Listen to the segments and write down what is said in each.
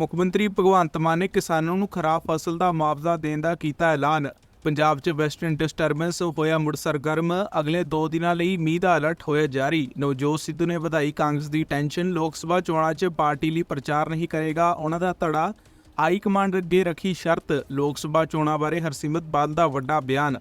ਮੁੱਖ ਮੰਤਰੀ ਭਗਵੰਤ ਮਾਨ ਨੇ ਕਿਸਾਨਾਂ ਨੂੰ ਖਰਾਬ ਫਸਲ ਦਾ ਮੁਆਵਜ਼ਾ ਦੇਣ ਦਾ ਕੀਤਾ ਐਲਾਨ। ਪੰਜਾਬ 'ਚ ਵੈਸਟਰਨ ਡਿਸਟਰਬੈਂਸ ਹੋਇਆ ਮੁੜ ਸਰਗਰਮ ਅਗਲੇ 2 ਦਿਨਾਂ ਲਈ ਮੀਂਹ ਦਾ ਅਲਰਟ ਹੋਇਆ ਜਾਰੀ। ਨਵਜੋਤ ਸਿੱਧੂ ਨੇ ਵਧਾਈ ਕਾਂਗਰਸ ਦੀ ਟੈਨਸ਼ਨ। ਲੋਕ ਸਭਾ ਚੋਣਾਂ 'ਚ ਪਾਰਟੀ ਲਈ ਪ੍ਰਚਾਰ ਨਹੀਂ ਕਰੇਗਾ। ਉਹਨਾਂ ਦਾ ਧੜਾ ਹਾਈ ਕਮਾਂਡ ਅੱਗੇ ਰੱਖੀ ਸ਼ਰਤ। ਲੋਕ ਸਭਾ ਚੋਣਾਂ ਬਾਰੇ ਹਰਸਿਮਤ ਬਾਦਲ ਦਾ ਵੱਡਾ ਬਿਆਨ।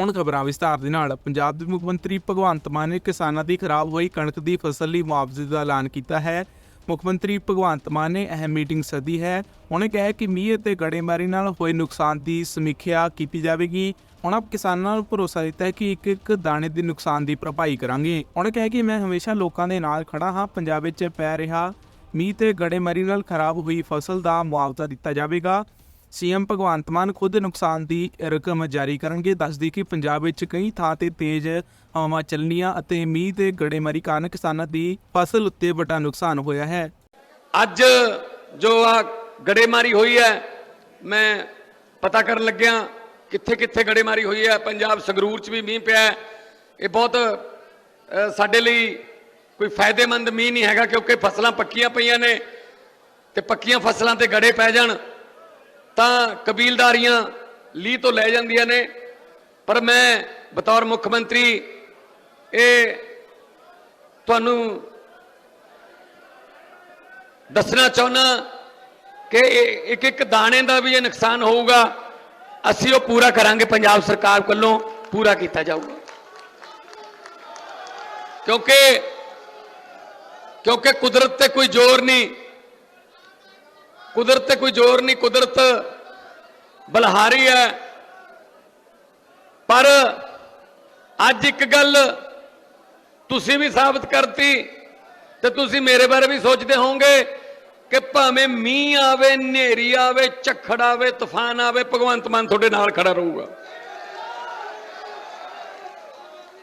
ਹੁਣ ਖਬਰਾਂ ਵਿਸਤਾਰ ਦੇ ਨਾਲ। ਪੰਜਾਬ ਦੇ ਮੁੱਖ ਮੰਤਰੀ ਭਗਵੰਤ ਮਾਨ ਨੇ ਕਿਸਾਨਾਂ ਦੀ ਖਰਾਬ ਹੋਈ ਕਣਕ ਦੀ ਫਸਲ ਲਈ ਮੁਆਵਜ਼ੇ ਦਾ ਐਲਾਨ ਕੀਤਾ ਹੈ। ਮੁੱਖ ਮੰਤਰੀ ਭਗਵੰਤ ਮਾਨ ਨੇ ਅਹਿਮ ਮੀਟਿੰਗ ਸੱਦੀ ਹੈ। ਉਹਨੇ ਕਿਹਾ ਕਿ ਮੀਂਹ ਅਤੇ ਗੜੇਮਾਰੀ ਨਾਲ ਹੋਏ ਨੁਕਸਾਨ ਦੀ ਸਮੀਖਿਆ ਕੀਤੀ ਜਾਵੇਗੀ। ਉਹਨਾਂ ਕਿਸਾਨਾਂ ਨੂੰ ਭਰੋਸਾ ਦਿੱਤਾ ਹੈ ਕਿ ਇੱਕ ਇੱਕ ਦਾਣੇ ਦੇ ਨੁਕਸਾਨ ਦੀ ਭਰਪਾਈ ਕਰਾਂਗੇ। ਉਹਨੇ ਕਿਹਾ ਕਿ ਮੈਂ ਹਮੇਸ਼ਾ ਲੋਕਾਂ ਦੇ ਨਾਲ ਖੜਾ ਹਾਂ। ਪੰਜਾਬ ਵਿੱਚ ਪੈ ਰਿਹਾ ਮੀਂਹ ਤੇ ਗੜੇਮਾਰੀ ਨਾਲ ਖਰਾਬ ਹੋਈ ਫਸਲ ਦਾ ਮੁਆਵਜ਼ਾ ਦਿੱਤਾ ਜਾਵੇਗਾ। ਸੀਐਮ ਭਗਵੰਤ ਮਾਨ ਖੁਦ ਨੁਕਸਾਨ ਦੀ ਰਕਮ ਜਾਰੀ ਕਰਨਗੇ। ਦੱਸਦੀ ਕਿ ਪੰਜਾਬ ਵਿੱਚ ਕਈ ਥਾਂ ਤੇ ਤੇਜ਼ ਹਵਾਵਾਂ ਚੱਲਣੀਆਂ ਅਤੇ ਮੀਂਹ ਤੇ ਗੜੇਮਾਰੀ ਕਾਰਨ ਕਿਸਾਨਾਂ ਦੀ ਫਸਲ ਉੱਤੇ ਵੱਡਾ ਨੁਕਸਾਨ ਹੋਇਆ ਹੈ। ਅੱਜ ਜੋ ਆ ਗੜੇਮਾਰੀ ਹੋਈ ਹੈ, ਮੈਂ ਪਤਾ ਕਰਨ ਲੱਗਿਆ ਕਿੱਥੇ ਕਿੱਥੇ ਗੜੇਮਾਰੀ ਹੋਈ ਹੈ। ਪੰਜਾਬ ਸੰਗਰੂਰ 'ਚ ਵੀ ਮੀਂਹ ਪਿਆ ਹੈ। ਇਹ ਬਹੁਤ ਸਾਡੇ ਲਈ ਕੋਈ ਫਾਇਦੇਮੰਦ ਮੀਂਹ ਨਹੀਂ ਹੈਗਾ ਕਿਉਂਕਿ ਫਸਲਾਂ ਪੱਕੀਆਂ ਪਈਆਂ ਨੇ ਤੇ ਪੱਕੀਆਂ ਫਸਲਾਂ ਤੇ ਗੜੇ ਪੈ ਜਾਣ। ਤਾਂ ਕਬੀਲਦਾਰੀਆਂ ਲੀਹ ਤੋਂ ਲੈ ਜਾਂਦੀਆਂ ਨੇ। ਪਰ ਮੈਂ ਬਤੌਰ ਮੁੱਖ ਮੰਤਰੀ, ਇਹ ਤੁਹਾਨੂੰ ਦੱਸਣਾ ਚਾਹੁੰਦਾ ਕਿ ਇੱਕ ਇੱਕ ਦਾਣੇ ਦਾ ਵੀ ਇਹ ਨੁਕਸਾਨ ਹੋਊਗਾ। ਅਸੀਂ ਉਹ ਪੂਰਾ ਕਰਾਂਗੇ, ਪੰਜਾਬ ਸਰਕਾਰ ਵੱਲੋਂ ਪੂਰਾ ਕੀਤਾ ਜਾਊਗਾ। ਕਿਉਂਕਿ ਕਿਉਂਕਿ ਕੁਦਰਤ ਤੇ ਕੋਈ ਜ਼ੋਰ ਨਹੀਂ। ਕੁਦਰਤ ਤੇ ਕੋਈ ਜ਼ੋਰ ਨਹੀਂ, ਕੁਦਰਤ ਬਲਹਾਰੀ ਹੈ। ਪਰ ਅੱਜ ਇੱਕ ਗੱਲ ਤੁਸੀਂ ਵੀ ਸਾਬਤ ਕਰਤੀ ਤੇ ਤੁਸੀਂ ਮੇਰੇ ਬਾਰੇ ਵੀ ਸੋਚਦੇ ਹੋਵੋਗੇ ਕਿ ਭਾਵੇਂ ਮੀਂਹ ਆਵੇ, ਹਨੇਰੀ ਆਵੇ, ਝੱਖੜ ਆਵੇ, ਤੂਫਾਨ ਆਵੇ, ਭਗਵੰਤ ਮਾਨ ਤੁਹਾਡੇ ਨਾਲ ਖੜਾ ਰਹੂਗਾ।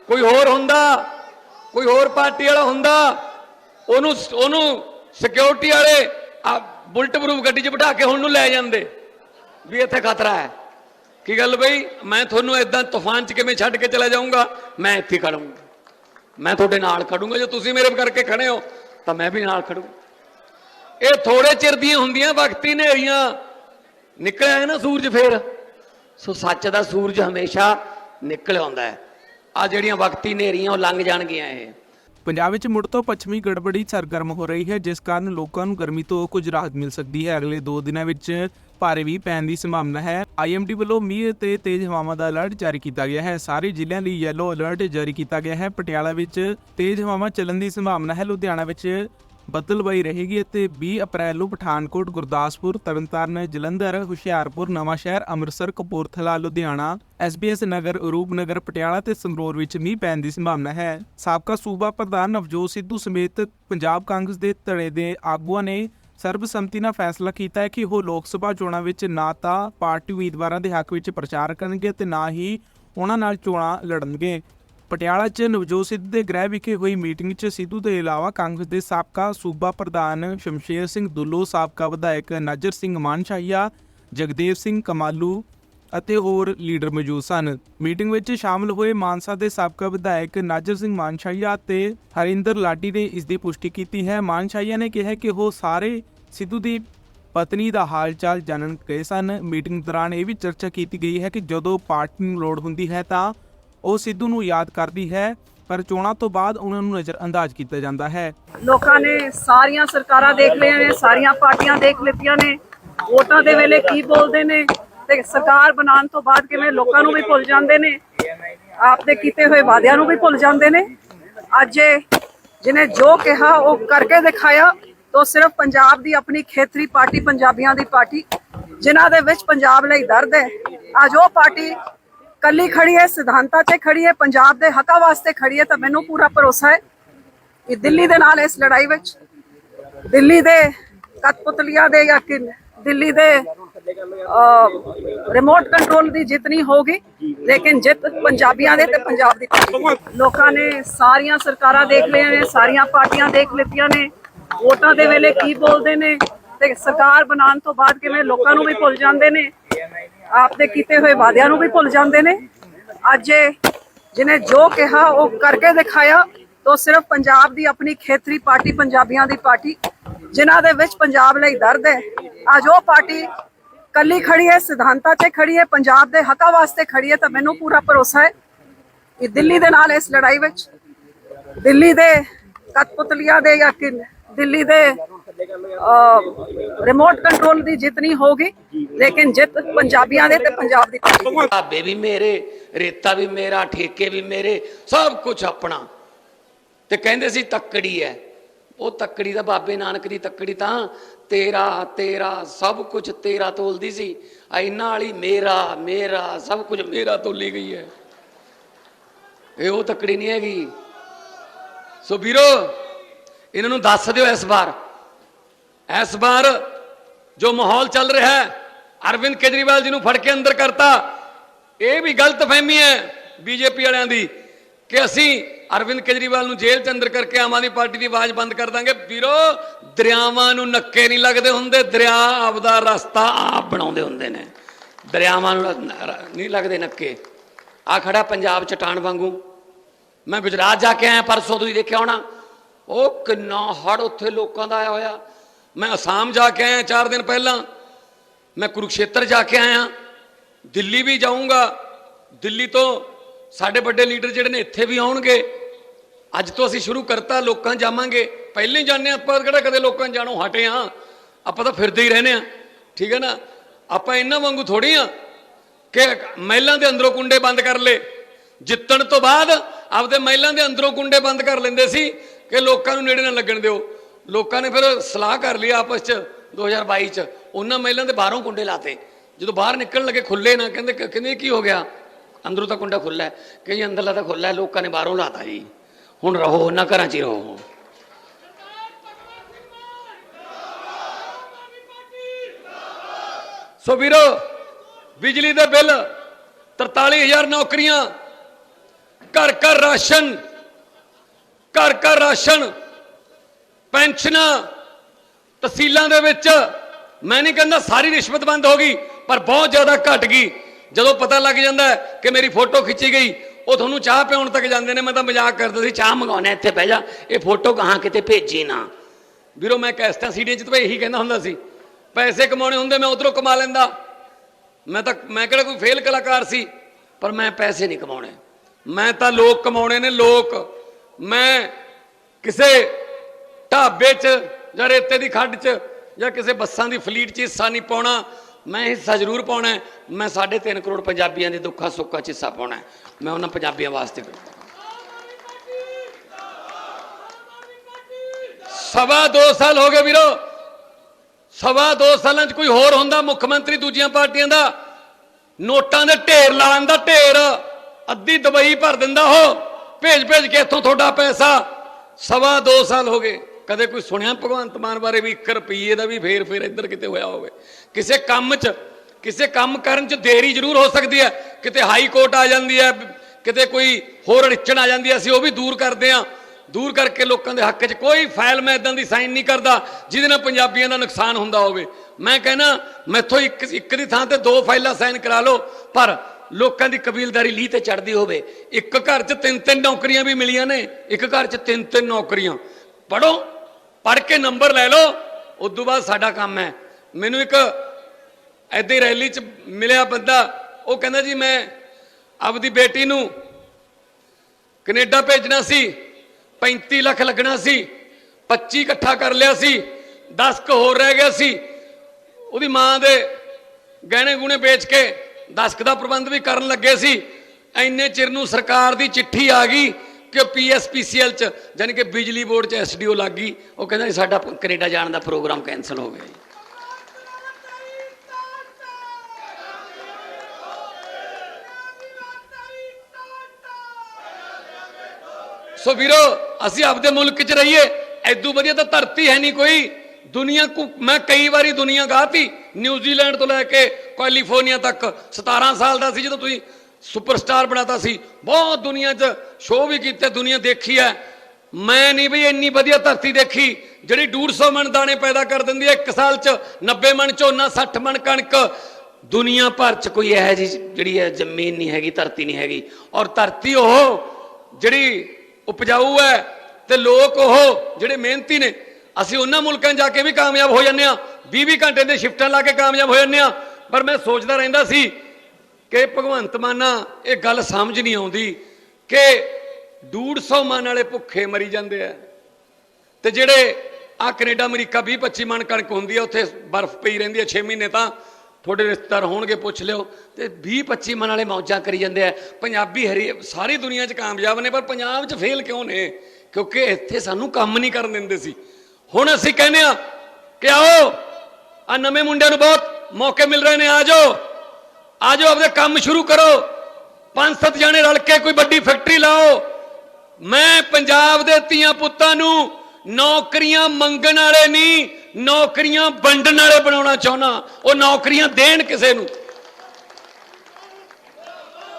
ਕੋਈ ਹੋਰ ਹੁੰਦਾ, ਕੋਈ ਹੋਰ ਪਾਰਟੀ ਵਾਲਾ ਹੁੰਦਾ, ਉਹਨੂੰ ਉਹਨੂੰ ਸਿਕਿਉਰਿਟੀ ਵਾਲੇ ਬੁਲਟ ਪ੍ਰੂਫ ਗੱਡੀ 'ਚ ਬਿਠਾ ਕੇ ਹੁਣ ਨੂੰ ਲੈ ਜਾਂਦੇ। ਵੀ ਇੱਥੇ ਖਤਰਾ ਹੈ। ਕੀ ਗੱਲ ਬਈ? ਮੈਂ ਤੁਹਾਨੂੰ ਇਦਾਂ ਤੂਫਾਨ 'ਚ ਕਿਵੇਂ ਛੱਡ ਕੇ ਚਲਾ ਜਾਊਂਗਾ? ਮੈਂ ਇੱਥੇ ਖੜੂੰਗਾ। ਮੈਂ ਤੁਹਾਡੇ ਨਾਲ ਖੜੂੰਗਾ। ਜੇ ਤੁਸੀਂ ਮੇਰੇ ਕਰਕੇ ਖੜੇ ਹੋ, ਤਾਂ ਮੈਂ ਵੀ ਨਾਲ ਖੜੂ। ਇਹ ਥੋੜੇ ਚਿਰ ਦੀਆਂ ਹੁੰਦੀਆਂ ਵਕਤੀ ਹਨੇਰੀਆਂ। ਨਿਕਲਿਆ ਹੈ ਨਾ ਸੂਰਜ ਫੇਰ। ਸੋ ਸੱਚ ਦਾ ਸੂਰਜ ਹਮੇਸ਼ਾ ਨਿਕਲ ਆਉਂਦਾ ਹੈ। ਆ ਜਿਹੜੀਆਂ ਵਕਤੀ ਹਨੇਰੀਆਂ, ਉਹ ਲੰਘ ਜਾਣਗੀਆਂ ਇਹ। ਪੰਜਾਬ ਵਿੱਚ ਮੁੜ ਤੋਂ ਪੱਛਮੀ ਗੜਬੜੀ ਸਰਗਰਮ ਹੋ ਰਹੀ ਹੈ, ਜਿਸ ਕਾਰਨ ਲੋਕਾਂ ਨੂੰ ਗਰਮੀ ਤੋਂ ਕੁਝ ਰਾਹਤ ਮਿਲ ਸਕਦੀ ਹੈ। ਅਗਲੇ 2 ਦਿਨਾਂ ਵਿੱਚ ਭਾਰੇ ਵੀ ਪੈਣ ਦੀ ਸੰਭਾਵਨਾ ਹੈ। ਆਈਐਮਡੀ ਵੱਲੋਂ ਮੀਂਹ ਤੇ ਤੇਜ਼ ਹਵਾਵਾਂ ਦਾ ਅਲਰਟ ਜਾਰੀ ਕੀਤਾ ਗਿਆ ਹੈ। ਸਾਰੇ ਜ਼ਿਲ੍ਹਿਆਂ ਲਈ ਯੈਲੋ ਅਲਰਟ ਜਾਰੀ ਕੀਤਾ ਗਿਆ ਹੈ। ਪਟਿਆਲਾ ਵਿੱਚ ਤੇਜ਼ ਹਵਾਵਾਂ ਚੱਲਣ ਦੀ ਸੰਭਾਵਨਾ ਹੈ। ਲੁਧਿਆਣਾ ਵਿੱਚ ਬਦਲਵਾਈ ਰਹੇਗੀ ਅਤੇ 20 ਅਪ੍ਰੈਲ ਨੂੰ ਪਠਾਨਕੋਟ, ਗੁਰਦਾਸਪੁਰ, ਤਰਨਤਾਰਨ, ਜਲੰਧਰ, ਹੁਸ਼ਿਆਰਪੁਰ ਨਵਾਂਸ਼ਹਿਰ ਅੰਮ੍ਰਿਤਸਰ, ਕਪੂਰਥਲਾ, ਲੁਧਿਆਣਾ ਐਸਬੀਐਸ ਨਗਰ, ਰੂਪਨਗਰ, ਪਟਿਆਲਾ ਤੇ ਸੰਗਰੂਰ ਵਿੱਚ ਮੀਂਹ ਪੈਣ ਦੀ ਸੰਭਾਵਨਾ ਹੈ। ਸਾਬਕਾ ਸੂਬਾ ਪ੍ਰਧਾਨ ਨਵਜੋਤ ਸਿੱਧੂ ਸਮੇਤ ਪੰਜਾਬ ਕਾਂਗਰਸ ਦੇ ਧੜੇ ਦੇ ਆਗੂਆਂ ਨੇ ਸਰਬਸੰਮਤੀ ਨਾਲ ਫੈਸਲਾ ਕੀਤਾ ਹੈ ਕਿ ਉਹ ਲੋਕ ਸਭਾ ਚੋਣਾਂ ਵਿੱਚ ਨਾ ਤਾਂ ਪਾਰਟੀ ਉਮੀਦਵਾਰਾਂ ਦੇ ਹੱਕ ਵਿੱਚ ਪ੍ਰਚਾਰ ਕਰਨਗੇ ਤੇ ਨਾ ਹੀ ਉਹਨਾਂ ਨਾਲ ਚੋਣਾਂ ਲੜਨਗੇ। ਪਟਿਆਲਾ 'ਚ ਨਵਜੋਤ ਸਿੱਧੂ ਦੇ ਗ੍ਰਹਿ ਵਿਖੇ ਹੋਈ ਮੀਟਿੰਗ 'ਚ ਸਿੱਧੂ ਦੇ ਇਲਾਵਾ ਕਾਂਗਰਸ ਦੇ ਸਾਬਕਾ ਸੂਬਾ ਪ੍ਰਧਾਨ ਸ਼ਮਸ਼ੇਰ ਸਿੰਘ ਦੁੱਲੋ, ਸਾਬਕਾ ਵਿਧਾਇਕ ਨਾਜਰ ਸਿੰਘ ਮਾਨਸ਼ਾਹੀਆ, ਜਗਦੇਵ ਸਿੰਘ ਕਮਾਲੂ ਅਤੇ ਹੋਰ ਲੀਡਰ ਮੌਜੂਦ ਸਨ। ਮੀਟਿੰਗ ਵਿੱਚ ਸ਼ਾਮਲ ਹੋਏ ਮਾਨਸਾ ਦੇ ਸਾਬਕਾ ਵਿਧਾਇਕ ਨਾਜਰ ਸਿੰਘ ਮਾਨਸ਼ਾਹੀਆ ਤੇ ਹਰਿੰਦਰ ਲਾਡੀ ਨੇ ਇਸ ਦੀ ਪੁਸ਼ਟੀ ਕੀਤੀ ਹੈ। ਮਾਨਸ਼ਾਹੀਆ ਨੇ ਕਿਹਾ ਕਿ ਉਹ ਸਾਰੇ ਸਿੱਧੂ ਦੀ ਪਤਨੀ ਦਾ ਹਾਲਚਾਲ ਜਾਣਨ ਗਏ ਸਨ। ਮੀਟਿੰਗ ਦੌਰਾਨ ਇਹ ਵੀ ਚਰਚਾ ਕੀਤੀ ਗਈ ਹੈ ਕਿ ਜਦੋਂ ਪਾਰਟੀ ਨੂੰ ਲੋੜ ਹੁੰਦੀ ਹੈ ਤਾਂ ਉਹ ਸਿੱਧੂ ਨੂੰ ਯਾਦ ਕਰਦੀ ਹੈ, ਪਰ ਚੋਣਾਂ ਤੋਂ ਬਾਅਦ ਉਹਨਾਂ ਨੂੰ ਨਜ਼ਰਅੰਦਾਜ਼ ਕੀਤਾ ਜਾਂਦਾ ਹੈ। ਲੋਕਾਂ ਨੇ ਸਾਰੀਆਂ ਸਰਕਾਰਾਂ ਦੇਖ ਲਈਆਂ ਨੇ, ਸਾਰੀਆਂ ਪਾਰਟੀਆਂ ਦੇਖ ਲਿੱਤੀਆਂ ਨੇ, ਵੋਟਾਂ ਦੇ ਵੇਲੇ ਕੀ ਬੋਲਦੇ ਨੇ ਤੇ ਸਰਕਾਰ ਬਣਾਉਣ ਤੋਂ ਬਾਅਦ ਕਿਵੇਂ ਲੋਕਾਂ ਨੂੰ ਵੀ ਭੁੱਲ ਜਾਂਦੇ ਨੇ ਆਪਦੇ ਕੀਤੇ ਹੋਏ ਵਾਅਦਿਆਂ ਨੂੰ ਵੀ ਭੁੱਲ ਜਾਂਦੇ ਨੇ। ਅੱਜ ਇਹ ਜਿਹਨੇ ਜੋ ਕਿਹਾ, ਉਹ ਕਰਕੇ ਦਿਖਾਇਆ, ਤਾਂ ਸਿਰਫ ਪੰਜਾਬ ਦੀ ਆਪਣੀ ਖੇਤਰੀ ਪਾਰਟੀ, ਪੰਜਾਬੀਆਂ ਦੀ ਪਾਰਟੀ, ਜਿਨ੍ਹਾਂ ਦੇ ਵਿੱਚ ਪੰਜਾਬ ਲਈ ਦਰਦ ਹੈ। ਅੱਜ ਉਹ ਪਾਰਟੀ ਕੱਲੀ ਖੜੀ ਹੈ, ਸਿਧਾਂਤਾਂ 'ਤੇ ਖੜੀ ਹੈ, ਪੰਜਾਬ ਦੇ ਹੱਕਾਂ ਵਾਸਤੇ ਖੜੀ ਹੈ, ਤਾਂ ਮੈਨੂੰ ਪੂਰਾ ਭਰੋਸਾ ਹੈ ਕਿ ਦਿੱਲੀ ਦੇ ਨਾਲ ਇਸ ਲੜਾਈ ਵਿੱਚ, ਦਿੱਲੀ ਦੇ ਕਤਪੁਤਲੀਆਂ ਦੇ ਜਾਂ ਕਿ ਦਿੱਲੀ ਦੇ ਰਿਮੋਟ ਕੰਟਰੋਲ ਦੀ ਜਿੱਤ ਨਹੀਂ ਹੋਗੀ ਲੇਕਿਨ ਜਿੱਤ ਪੰਜਾਬੀਆਂ ਦੇ ਤੇ ਪੰਜਾਬ ਦੀ ਪਾਰਟੀ ਲੋਕਾਂ ਨੇ ਸਾਰੀਆਂ ਸਰਕਾਰਾਂ ਦੇਖ ਲਈਆਂ ਨੇ, ਸਾਰੀਆਂ ਪਾਰਟੀਆਂ ਦੇਖ ਲਿੱਤੀਆਂ ਨੇ, ਵੋਟਾਂ ਦੇ ਵੇਲੇ ਕੀ ਬੋਲਦੇ ਨੇ, ਤੇ ਸਰਕਾਰ ਬਣਾਉਣ ਤੋਂ ਬਾਅਦ ਕਿਵੇਂ ਲੋਕਾਂ ਨੂੰ ਵੀ ਭੁੱਲ ਜਾਂਦੇ ਨੇ ਆਪਦੇ ਕੀਤੇ ਹੋਏ ਵਾਅਦਿਆਂ ਨੂੰ ਵੀ ਭੁੱਲ ਜਾਂਦੇ ਨੇ। ਅੱਜ ਇਹ ਜੋ ਕਿਹਾ, ਉਹ ਕਰਕੇ ਦਿਖਾਇਆ ਤਾਂ ਸਿਰਫ ਪੰਜਾਬ ਦੀ ਆਪਣੀ ਖੇਤਰੀ ਪਾਰਟੀ, ਪੰਜਾਬੀਆਂ ਦੀ ਪਾਰਟੀ, ਜਿਨ੍ਹਾਂ ਦੇ ਵਿੱਚ ਪੰਜਾਬ ਲਈ ਦਰਦ ਹੈ। ਅੱਜ ਉਹ ਪਾਰਟੀ ਕੱਲੀ ਖੜੀ ਹੈ, ਸਿਧਾਂਤਾਂ 'ਤੇ ਖੜੀ ਹੈ, ਪੰਜਾਬ ਦੇ ਹੱਕਾਂ ਵਾਸਤੇ ਖੜੀ ਹੈ ਤਾਂ ਮੈਨੂੰ ਪੂਰਾ ਭਰੋਸਾ ਹੈ ਕਿ ਦਿੱਲੀ ਦੇ ਨਾਲ ਇਸ ਲੜਾਈ ਵਿੱਚ, ਦਿੱਲੀ ਦੇ ਕਤਪੁਤਲੀਆਂ ਦੇ ਜਾਂ ਦਿੱਲੀ ਦੇ ਰਿਮੋਟ ਕੰਟਰੋਲ ਦੀ ਜਿੱਤ ਨਹੀਂ ਹੋਗੀ ਲੇਕਿਨ ਜਿੱਤ ਪੰਜਾਬੀਆਂ ਦੇ ਤੇ ਪੰਜਾਬ ਦੀ। ਢਾਬੇ ਵੀ ਮੇਰੇ ਰੇਤਾ ਵੀ ਮੇਰਾ ਠੇਕੇ ਵੀ ਮੇਰੇ ਸਭ ਕੁਝ ਆਪਣਾ। ਤੇ ਕਹਿੰਦੇ ਸੀ ਤੱਕੜੀ ਹੈ ਉਹ ਤੱਕੜੀ ਦਾ ਬਾਬੇ ਨਾਨਕ ਦੀ ਤੱਕੜੀ ਤਾਂ ਤੇਰਾ ਤੇਰਾ ਸਭ ਕੁਝ ਤੇਰਾ ਤੋਲਦੀ ਸੀ। ਆ ਇਹਨਾਂ ਵਾਲੀ ਮੇਰਾ ਮੇਰਾ ਸਭ ਕੁਝ ਮੇਰਾ ਤੋਲੀ ਗਈ ਹੈ ਇਹ ਉਹ ਤੱਕੜੀ ਨਹੀਂ ਹੈਗੀ। ਸੋ ਵੀਰੋ ਇਹਨਾਂ ਨੂੰ ਦੱਸ ਦਿਓ ਇਸ ਵਾਰ। ਇਸ ਵਾਰ ਜੋ ਮਾਹੌਲ ਚੱਲ ਰਿਹਾ ਹੈ, ਅਰਵਿੰਦ ਕੇਜਰੀਵਾਲ ਜੀ ਨੂੰ ਫੜ ਕੇ ਅੰਦਰ ਕਰਤਾ। ਇਹ ਵੀ ਗਲਤ ਫਹਿਮੀ ਹੈ ਬੀਜੇਪੀ ਵਾਲਿਆਂ ਦੀ ਕਿ ਅਸੀਂ ਅਰਵਿੰਦ ਕੇਜਰੀਵਾਲ ਨੂੰ ਜੇਲ੍ਹ 'ਚ ਅੰਦਰ ਕਰਕੇ ਆਮ ਆਦਮੀ ਪਾਰਟੀ ਦੀ ਆਵਾਜ਼ ਬੰਦ ਕਰ ਦਾਂਗੇ। ਵੀਰੋ, ਦਰਿਆਵਾਂ ਨੂੰ ਨੱਕੇ ਨਹੀਂ ਲੱਗਦੇ ਹੁੰਦੇ, ਦਰਿਆ ਆਪਦਾ ਰਸਤਾ ਆਪ ਬਣਾਉਂਦੇ ਹੁੰਦੇ ਨੇ। ਦਰਿਆਵਾਂ ਨੂੰ ਨਹੀਂ ਲੱਗਦੇ ਨੱਕੇ। ਆ ਖੜਾ ਪੰਜਾਬ ਚਟਾਨ ਵਾਂਗੂ। ਮੈਂ ਗੁਜਰਾਤ ਜਾ ਕੇ ਆਇਆ, ਪਰਸੋਂ ਤੁਸੀਂ ਦੇਖਿਆ ਹੋਣਾ। ਉਹ ਕਿੰਨਾ ਹੜ ਉੱਥੇ ਲੋਕਾਂ ਦਾ ਆਇਆ ਹੋਇਆ। ਮੈਂ ਅਸਾਮ ਜਾ ਕੇ ਆਇਆ 4 ਦਿਨ ਪਹਿਲਾਂ। ਮੈਂ ਕੁਰੂਕਸ਼ੇਤਰ ਜਾ ਕੇ ਆਇਆ। ਦਿੱਲੀ ਵੀ ਜਾਊਂਗਾ। ਦਿੱਲੀ ਤੋਂ ਸਾਡੇ ਵੱਡੇ ਲੀਡਰ ਜਿਹੜੇ ਨੇ ਇੱਥੇ ਵੀ ਆਉਣਗੇ। ਅੱਜ ਤੋਂ ਅਸੀਂ ਸ਼ੁਰੂ ਕਰਤਾ ਲੋਕਾਂ ਜਾਵਾਂਗੇ। ਪਹਿਲੇ ਹੀ ਜਾਂਦੇ ਹਾਂ, ਆਪਾਂ ਕਿਹੜਾ ਕਦੇ ਲੋਕਾਂ 'ਚ ਜਾਣੋਂ ਹਟੇ ਆ ਆਪਾਂ ਤਾਂ ਫਿਰਦੇ ਹੀ ਰਹਿੰਦੇ ਆ ਠੀਕ ਹੈ ਨਾ? ਆਪਾਂ ਇਹਨਾਂ ਵਾਂਗੂ ਥੋੜੀ ਆ ਕਿ ਮਹਿਲਾਂ ਦੇ ਅੰਦਰੋਂ ਕੁੰਡੇ ਬੰਦ ਕਰ ਲੇ ਜਿੱਤਣ ਤੋਂ ਬਾਅਦ ਆਪਦੇ ਮਹਿਲਾਂ ਦੇ ਅੰਦਰੋਂ ਕੁੰਡੇ ਬੰਦ ਕਰ ਲੈਂਦੇ ਸੀ ਕਿ ਲੋਕਾਂ ਨੂੰ ਨੇੜੇ ਨਾ ਲੱਗਣ ਦਿਓ। ਲੋਕਾਂ ਨੇ ਫਿਰ ਸਲਾਹ ਕਰ ਲਈ ਆਪਸ 'ਚ 2022 'ਚ। ਉਹਨਾਂ ਮਹਿਲਾਂ ਦੇ ਬਾਹਰੋਂ ਕੁੰਡੇ ਲਾਤੇ। ਜਦੋਂ ਬਾਹਰ ਨਿਕਲਣ ਲੱਗੇ ਖੁੱਲੇ ਨਾ, ਕਹਿੰਦੇ ਕਹਿੰਦੇ ਕੀ ਹੋ ਗਿਆ? ਅੰਦਰੋਂ ਤਾਂ ਕੁੰਡਾ ਖੁੱਲਾ ਹੈ। ਕਿ ਅੰਦਰਲਾ ਤਾਂ ਖੁੱਲਾ ਹੈ, ਲੋਕਾਂ ਨੇ ਬਾਹਰੋਂ ਲਾਤਾ ਜੀ। ਹੁਣ ਰਹੋ, ਉਹਨਾਂ ਘਰਾਂ 'ਚ ਹੀ ਰਹੋ। ਸੋ ਵੀਰੋ, ਬਿਜਲੀ ਦੇ ਬਿੱਲ 43000 ਨੌਕਰੀਆਂ ਘਰ ਘਰ ਰਾਸ਼ਨ ਘਰ ਘਰ ਰਾਸ਼ਨ। ਪੈਨਸ਼ਨਾਂ ਤਹਿਸੀਲਾਂ ਦੇ ਵਿੱਚ, ਮੈਂ ਨਹੀਂ ਕਹਿੰਦਾ ਸਾਰੀ ਰਿਸ਼ਵਤ ਬੰਦ ਹੋ ਗਈ, ਪਰ ਬਹੁਤ ਜ਼ਿਆਦਾ ਘਟ ਗਈ। ਜਦੋਂ ਪਤਾ ਲੱਗ ਜਾਂਦਾ ਕਿ ਮੇਰੀ ਫੋਟੋ ਖਿੱਚੀ ਗਈ, ਉਹ ਤੁਹਾਨੂੰ ਚਾਹ ਪਿਉਣ ਤੱਕ ਜਾਂਦੇ ਨੇ, ਮੈਂ ਤਾਂ ਮਜ਼ਾਕ ਕਰਦਾ ਸੀ, ਚਾਹ ਮੰਗਾਉਣਾ ਇੱਥੇ, ਬਹਿ ਜਾ। ਇਹ ਫੋਟੋ ਕਹਾਂ ਕਿਤੇ ਭੇਜੀ ਨਾ। ਵੀਰੋ, ਮੈਂ ਕੈਸਟਾਂ ਸੀਡੀਆਂ 'ਚ ਤਾਂ ਇਹੀ ਕਹਿੰਦਾ ਹੁੰਦਾ ਸੀ, ਪੈਸੇ ਕਮਾਉਣੇ ਹੁੰਦੇ, ਮੈਂ ਉਧਰੋਂ ਕਮਾ ਲੈਂਦਾ। ਮੈਂ ਤਾਂ, ਮੈਂ ਕਿਹੜਾ ਕੋਈ ਫੇਲ ਕਲਾਕਾਰ ਸੀ, ਪਰ ਮੈਂ ਪੈਸੇ ਨਹੀਂ ਕਮਾਉਣੇ। ਮੈਂ ਤਾਂ ਲੋਕ ਕਮਾਉਣੇ ਨੇ, ਲੋਕ। ਮੈਂ ਕਿਸੇ ਢਾਬੇ 'ਚ ਜਾਂ ਰੇਤੇ ਦੀ ਖੱਡ 'ਚ ਜਾਂ ਕਿਸੇ ਬੱਸਾਂ ਦੀ ਫਲੀਟ 'ਚ ਹਿੱਸਾ ਨਹੀਂ ਪਾਉਣਾ, ਮੈਂ ਹਿੱਸਾ ਜ਼ਰੂਰ ਪਾਉਣਾ ਹੈ। ਮੈਂ 3.5 ਕਰੋੜ ਪੰਜਾਬੀਆਂ ਦੇ ਦੁੱਖਾਂ ਸੁੱਖਾਂ 'ਚ ਹਿੱਸਾ ਪਾਉਣਾ ਮੈਂ ਉਹਨਾਂ ਪੰਜਾਬੀਆਂ ਵਾਸਤੇ ਸਵਾ ਦੋ ਸਾਲ ਹੋ ਗਏ ਵੀਰੋ। ਸਵਾ ਦੋ ਸਾਲਾਂ 'ਚ ਕੋਈ ਹੋਰ ਹੁੰਦਾ ਮੁੱਖ ਮੰਤਰੀ ਦੂਜੀਆਂ ਪਾਰਟੀਆਂ ਦਾ? ਨੋਟਾਂ ਦੇ ਢੇਰ ਲਾਉਣ ਦਾ ਢੇਰ, ਅੱਧੀ ਦਵਾਈ ਭਰ ਦਿੰਦਾ ਉਹ। ਭੇਜ ਭੇਜ ਕੇ ਇੱਥੋਂ ਤੁਹਾਡਾ ਪੈਸਾ। ਸਵਾ ਦੋ ਸਾਲ ਹੋ ਗਏ। ਕਦੇ ਕੋਈ ਸੁਣਿਆ ਭਗਵੰਤ ਮਾਨ ਬਾਰੇ ਵੀ 1 ਰੁਪਈਏ ਦਾ ਵੀ ਫੇਰ ਫੇਰ ਇੱਧਰ ਕਿਤੇ ਹੋਇਆ ਹੋਵੇ? ਕਿਸੇ ਕੰਮ 'ਚ, ਕਿਸੇ ਕੰਮ ਕਰਨ 'ਚ ਦੇਰੀ ਜ਼ਰੂਰ ਹੋ ਸਕਦੀ ਹੈ। ਕਿਤੇ ਹਾਈ ਕੋਰਟ ਆ ਜਾਂਦੀ ਹੈ, ਕਿਤੇ ਕੋਈ ਹੋਰ ਅੜਿੱਚਣ ਆ ਜਾਂਦੀ ਹੈ, ਅਸੀਂ ਉਹ ਵੀ ਦੂਰ ਕਰਦੇ ਹਾਂ। ਦੂਰ ਕਰਕੇ ਲੋਕਾਂ ਦੇ ਹੱਕ 'ਚ ਕੋਈ ਫਾਈਲ ਮੈਂ ਇਦਾਂ ਦੀ ਸਾਈਨ ਨਹੀਂ ਕਰਦਾ, ਜਿਹਦੇ ਨਾਲ ਪੰਜਾਬੀਆਂ ਦਾ ਨੁਕਸਾਨ ਹੁੰਦਾ ਹੋਵੇ। ਮੈਂ ਕਹਿੰਦਾ, ਮੈਥੋਂ ਇੱਕ ਇੱਕ ਦੀ ਥਾਂ ਤੇ ਦੋ ਫਾਈਲਾਂ ਸਾਈਨ ਕਰਾ ਲਓ, ਪਰ ਲੋਕਾਂ ਦੀ ਕਬੀਲਦਾਰੀ ਲੀਹ ਤੇ ਚੜਦੀ ਹੋਵੇ। ਇੱਕ ਘਰ 'ਚ ਤਿੰਨ ਤਿੰਨ ਨੌਕਰੀਆਂ ਵੀ ਮਿਲੀਆਂ ਨੇ, ਇੱਕ ਘਰ 'ਚ ਤਿੰਨ ਤਿੰਨ ਨੌਕਰੀਆਂ। ਪੜੋ ਪੜ ਕੇ ਨੰਬਰ ਲੈ ਲਓ ਉਸ ਤੋਂ ਬਾਅਦ ਸਾਡਾ ਕੰਮ ਹੈ। ਮੈਨੂੰ ਇੱਕ ਐਦੀ ਰੈਲੀ 'ਚ ਮਿਲਿਆ ਬੰਦਾ, ਉਹ ਕਹਿੰਦਾ ਜੀ ਮੈਂ ਆਪਦੀ ਬੇਟੀ ਨੂੰ ਕੈਨੇਡਾ ਭੇਜਣਾ ਸੀ 35 ਲੱਖ ਲੱਗਣਾ ਸੀ 25 ਇਕੱਠਾ ਕਰ ਲਿਆ ਸੀ 10 ਕ ਹੋਰ ਰਹਿ ਗਿਆ ਸੀ। ਉਹਦੀ ਮਾਂ ਦੇ ਗਹਿਣੇ ਗੁਣੇ ਵੇਚ ਕੇ 10 ਕ ਦਾ ਪ੍ਰਬੰਧ ਵੀ ਕਰਨ ਲੱਗੇ ਸੀ। ਐਨੇ ਚਿਰ ਨੂੰ ਸਰਕਾਰ ਦੀ ਚਿੱਠੀ ਆ ਗਈ ਕਿ ਪੀਐਸਪੀਸੀਐਲ ਚ ਯਾਨੀ ਕਿ ਬਿਜਲੀ ਬੋਰਡ ਚ ਐਸਡੀਓ ਲੱਗ ਗਈ, ਉਹ ਕਹਿੰਦਾ ਸਾਡਾ ਕੈਨੇਡਾ ਜਾਣ ਦਾ ਪ੍ਰੋਗਰਾਮ ਕੈਨਸਲ ਹੋ ਗਿਆ ਜੀ। ਸੋ ਵੀਰੋ, ਅਸੀਂ ਆਪਦੇ ਮੁਲਕ 'ਚ ਰਹੀਏ, ਐਦੂ ਵਧੀਆ ਤਾਂ ਧਰਤੀ ਹੈ ਨਹੀਂ ਕੋਈ। ਦੁਨੀਆ ਕੋ, ਮੈਂ ਕਈ ਵਾਰੀ ਦੁਨੀਆ ਗਾਤੀ, ਨਿਊਜ਼ੀਲੈਂਡ ਤੋਂ ਲੈ ਕੇ ਕੈਲੀਫੋਰਨੀਆ ਤੱਕ 17 ਸਾਲ ਦਾ ਸੀ ਜਦੋਂ ਤੁਸੀਂ ਸੁਪਰਸਟਾਰ ਬਣਾਤਾ ਸੀ। ਬਹੁਤ ਦੁਨੀਆ 'ਚ ਸ਼ੋਅ ਵੀ ਕੀਤੇ, ਦੁਨੀਆ ਦੇਖੀ ਹੈ। ਮੈਂ ਨਹੀਂ ਵੀ ਇੰਨੀ ਵਧੀਆ ਧਰਤੀ ਦੇਖੀ, ਜਿਹੜੀ 150 ਮਣ ਦਾਣੇ ਪੈਦਾ ਕਰ ਦਿੰਦੀ ਹੈ। ਇੱਕ ਸਾਲ 'ਚ 90 ਮਣ ਝੋਨਾ 60 ਮਣ ਕਣਕ। ਦੁਨੀਆ ਭਰ 'ਚ ਕੋਈ ਇਹੋ ਜਿਹੀ ਜਿਹੜੀ ਹੈ ਜ਼ਮੀਨ ਨਹੀਂ ਹੈਗੀ, ਧਰਤੀ ਨਹੀਂ ਹੈਗੀ। ਔਰ ਧਰਤੀ ਉਹ ਜਿਹੜੀ ਉਪਜਾਊ ਹੈ ਤੇ ਲੋਕ ਉਹ ਜਿਹੜੇ ਮਿਹਨਤੀ ਨੇ, ਅਸੀਂ ਉਹਨਾਂ ਮੁਲਕਾਂ ਜਾ ਕੇ ਵੀ ਕਾਮਯਾਬ ਹੋ ਜਾਂਦੇ ਆ 20-20 ਘੰਟੇ ਦੇ ਸ਼ਿਫਟਾਂ ਲਾ ਕੇ ਕਾਮਯਾਬ ਹੋ ਜਾਂਦੇ ਆ ਪਰ ਮੈਂ ਸੋਚਦਾ ਰਹਿੰਦਾ ਸੀ ਕਿ ਭਗਵੰਤ ਮਾਨਾ ਇਹ ਗੱਲ ਸਮਝ ਨਹੀਂ ਆਉਂਦੀ ਕਿ 150 ਮਨ ਵਾਲੇ ਭੁੱਖੇ ਮਰੀ ਜਾਂਦੇ ਆ। ਤੇ ਜਿਹੜੇ ਆ ਕੈਨੇਡਾ, ਅਮਰੀਕਾ 20 25 ਮਨ ਕਣਕ ਹੁੰਦੀ ਆ, ਉੱਥੇ ਬਰਫ਼ ਪਈ ਰਹਿੰਦੀ ਆ 6 ਮਹੀਨੇ ਤਾਂ। ਤੁਹਾਡੇ ਰਿਸ਼ਤੇਦਾਰ ਹੋਣਗੇ, ਪੁੱਛ ਲਿਓ। ਤੇ 20 25 ਮਨ ਵਾਲੇ ਮੌਜਾਂ ਕਰੀ ਜਾਂਦੇ ਆ। ਪੰਜਾਬੀ ਹਰੀ ਸਾਰੀ ਦੁਨੀਆ 'ਚ ਕਾਮਯਾਬ ਨੇ, ਪਰ ਪੰਜਾਬ 'ਚ ਫੇਲ ਕਿਉਂ ਨੇ? ਕਿਉਂਕਿ ਇੱਥੇ ਸਾਨੂੰ ਕੰਮ ਨਹੀਂ ਕਰਨ ਦਿੰਦੇ ਸੀ। ਹੁਣ ਅਸੀਂ ਕਹਿੰਦੇ ਆ ਕਿ ਆਓ ਆ ਨਵੇਂ ਮੁੰਡਿਆਂ ਨੂੰ ਬਹੁਤ ਮੌਕੇ ਮਿਲ ਰਹੇ ਨੇ, ਆ ਜਾਓ। ਆ ਜਾਓ ਆਪਣੇ ਕੰਮ ਸ਼ੁਰੂ ਕਰੋ। ਪੰਜ ਸੱਤ ਜਾਣੇ ਰਲ ਕੇ ਕੋਈ ਵੱਡੀ ਫੈਕਟਰੀ ਲਾਓ। ਮੈਂ ਪੰਜਾਬ ਦੇ ਧੀਆਂ ਪੁੱਤਾਂ ਨੂੰ ਨੌਕਰੀਆਂ ਮੰਗਣ ਵਾਲੇ ਨਹੀਂ, ਨੌਕਰੀਆਂ ਵੰਡਣ ਵਾਲੇ ਬਣਾਉਣਾ ਚਾਹੁੰਦਾ। ਉਹ ਨੌਕਰੀਆਂ ਦੇਣ ਕਿਸੇ ਨੂੰ।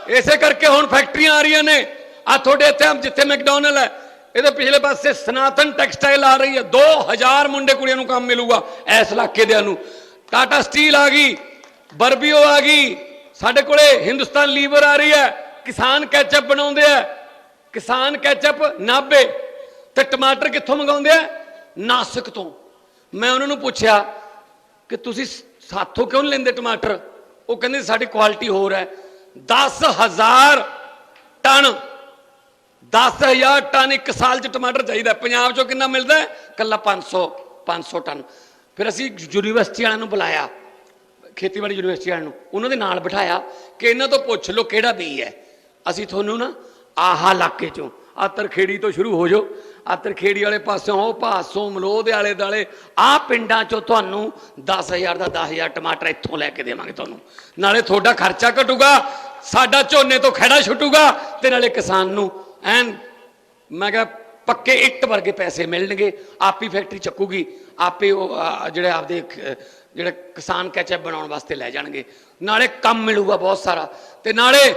ਇਸੇ ਕਰਕੇ ਹੁਣ ਫੈਕਟਰੀਆਂ ਆ ਰਹੀਆਂ ਨੇ। ਆ ਤੁਹਾਡੇ ਇੱਥੇ ਜਿੱਥੇ ਮੈਕਡੋਨਲ ਹੈ, ਇਹਦੇ ਪਿਛਲੇ ਪਾਸੇ ਸਨਾਤਨ ਟੈਕਸਟਾਈਲ ਆ ਰਹੀ ਹੈ। 2000 ਮੁੰਡੇ ਕੁੜੀਆਂ ਨੂੰ ਕੰਮ ਮਿਲੂਗਾ ਇਸ ਇਲਾਕੇ ਦਿਆਂ ਨੂੰ। ਟਾਟਾ ਸਟੀਲ ਆ ਗਈ, ਬਰਬੀਓ ਆ ਗਈ ਸਾਡੇ ਕੋਲੇ ਹਿੰਦੁਸਤਾਨ ਲੀਵਰ ਆ ਰਹੀ ਹੈ। ਕਿਸਾਨ ਕੈਚਅਪ ਬਣਾਉਂਦੇ ਆ। ਕਿਸਾਨ ਕੈਚਅਪ ਨਾਬੇ ਤੇ ਟਮਾਟਰ ਕਿੱਥੋਂ ਮੰਗਾਉਂਦੇ ਆ? ਨਾਸਿਕ ਤੋਂ। ਮੈਂ ਉਹਨਾਂ ਨੂੰ ਪੁੱਛਿਆ ਕਿ ਤੁਸੀਂ ਸਾਥੋਂ ਕਿਉਂ ਨਹੀਂ ਲੈਂਦੇ ਟਮਾਟਰ? ਉਹ ਕਹਿੰਦੇ ਸਾਡੀ ਕੁਆਲਿਟੀ ਹੋਰ ਹੈ। 10000 ਟਨ 10000 ਟਨ ਇੱਕ ਸਾਲ ਚ ਟਮਾਟਰ ਚਾਹੀਦਾ। ਪੰਜਾਬ ਚੋਂ ਕਿੰਨਾ ਮਿਲਦਾ ਹੈ? ਕੱਲਾ 500 500 ਟਨ। ਫਿਰ ਅਸੀਂ ਯੂਨੀਵਰਸਿਟੀ ਵਾਲਿਆਂ ਨੂੰ ਬੁਲਾਇਆ। ਖੇਤੀਬਾੜੀ ਯੂਨੀਵਰਸਿਟੀ ਵਾਲਿਆਂ ਨੂੰ, ਉਹਨਾਂ ਦੇ ਨਾਲ ਬਿਠਾਇਆ ਕਿ ਇਹਨਾਂ ਤੋਂ ਪੁੱਛ ਲਓ ਕਿਹੜਾ ਬੀ ਹੈ। ਅਸੀਂ ਤੁਹਾਨੂੰ ਨਾ ਆਹਾ ਇਲਾਕੇ ਚੋਂ ਆਤਰਖੇੜੀ ਤੋਂ ਸ਼ੁਰੂ ਹੋ ਜਾਓ ਆਤਰਖੇੜੀ ਵਾਲੇ ਪਾਸਿਓਂ ਉਹ ਭਾਸੋਂ ਮਲੋਹ ਦੇ ਆਲੇ ਦਾਲੇ, ਆਹ ਪਿੰਡਾਂ ਚੋਂ ਤੁਹਾਨੂੰ 10000 ਦਾ 10000 ਟਮਾਟਰ ਇੱਥੋਂ ਲੈ ਕੇ ਦੇਵਾਂਗੇ ਤੁਹਾਨੂੰ। ਨਾਲੇ ਤੁਹਾਡਾ ਖਰਚਾ ਘਟੂਗਾ, ਸਾਡਾ ਝੋਨੇ ਤੋਂ ਖੜਾ ਛੁੱਟੂਗਾ, ਤੇ ਨਾਲੇ ਕਿਸਾਨ ਨੂੰ ਐਨ ਮੈਂ ਕਿਹਾ ਪੱਕੇ ਇੱਟ ਵਰਗੇ ਪੈਸੇ ਮਿਲਣਗੇ, ਆਪੀ ਫੈਕਟਰੀ ਚੱਕੂਗੀ, ਆਪੇ ਉਹ ਜਿਹੜੇ ਆਪਦੇ ਜਿਹੜਾ ਕਿਸਾਨ ਕੈਚਅਪ ਬਣਾਉਣ ਵਾਸਤੇ ਲੈ ਜਾਣਗੇ। ਨਾਲੇ ਕੰਮ ਮਿਲੂਗਾ ਬਹੁਤ ਸਾਰਾ। ਤੇ ਨਾਲੇ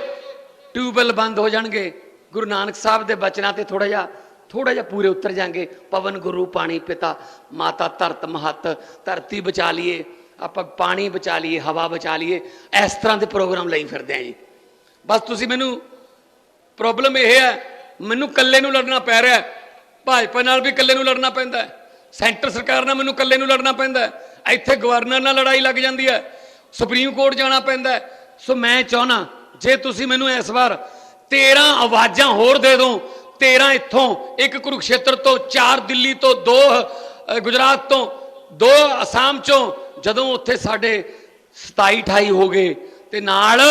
ਟਿਊਬਵੈਲ ਬੰਦ ਹੋ ਜਾਣਗੇ। ਗੁਰੂ ਨਾਨਕ ਸਾਹਿਬ ਦੇ ਬਚਨਾਂ ਤੇ ਥੋੜਾ ਜਿਹਾ ਥੋੜਾ ਜਿਹਾ ਪੂਰੇ ਉਤਰ ਜਾਣਗੇ। ਪਵਨ ਗੁਰੂ, ਪਾਣੀ ਪਿਤਾ, ਮਾਤਾ ਧਰਤ ਮਹਤ, ਧਰਤੀ ਬਚਾ ਲਈਏ, ਆਪਾਂ ਪਾਣੀ ਬਚਾ ਲਈਏ, ਹਵਾ ਬਚਾ ਲਈਏ, ਇਸ ਤਰ੍ਹਾਂ ਦੇ ਪ੍ਰੋਗਰਾਮ ਲਈ ਫਿਰਦੇ ਆ ਜੀ। ਬਸ ਤੁਸੀਂ ਮੈਨੂੰ, ਪ੍ਰੋਬਲਮ ਇਹ ਹੈ, ਮੈਨੂੰ ਇਕੱਲੇ ਨੂੰ ਲੜਨਾ ਪੈ ਰਿਹਾ ਹੈ। ਭਾਜਪਾ ਨਾਲ ਵੀ ਇਕੱਲੇ ਨੂੰ ਲੜਨਾ ਪੈਂਦਾ ਹੈ। ਸੈਂਟਰ ਸਰਕਾਰ ਨਾਲ ਮੈਨੂੰ ਇਕੱਲੇ ਨੂੰ ਲੜਨਾ ਪੈਂਦਾ ਹੈ। ਇੱਥੇ ਗਵਰਨਰ ਨਾਲ ਲੜਾਈ ਲੱਗ ਜਾਂਦੀ ਹੈ। ਸੁਪਰੀਮ ਕੋਰਟ ਜਾਣਾ ਪੈਂਦਾ ਹੈ। ਸੋ ਮੈਂ ਚਾਹਨਾ ਜੇ ਤੁਸੀਂ ਮੈਨੂੰ ਇਸ ਵਾਰ 13 ਆਵਾਜ਼ਾਂ ਹੋਰ ਦੇ ਦਿਓ 13 ਇੱਥੋਂ, ਇੱਕ ਕੁਰੂਕਸ਼ੇਤਰ ਤੋਂ, ਚਾਰ ਦਿੱਲੀ ਤੋਂ, ਦੋ ਗੁਜਰਾਤ ਤੋਂ, ਦੋ ਅਸਾਮ ਚੋਂ, ਜਦੋਂ ਉੱਥੇ ਸਾਡੇ 27 28 ਹੋ ਗਏ, ਤੇ ਨਾਲ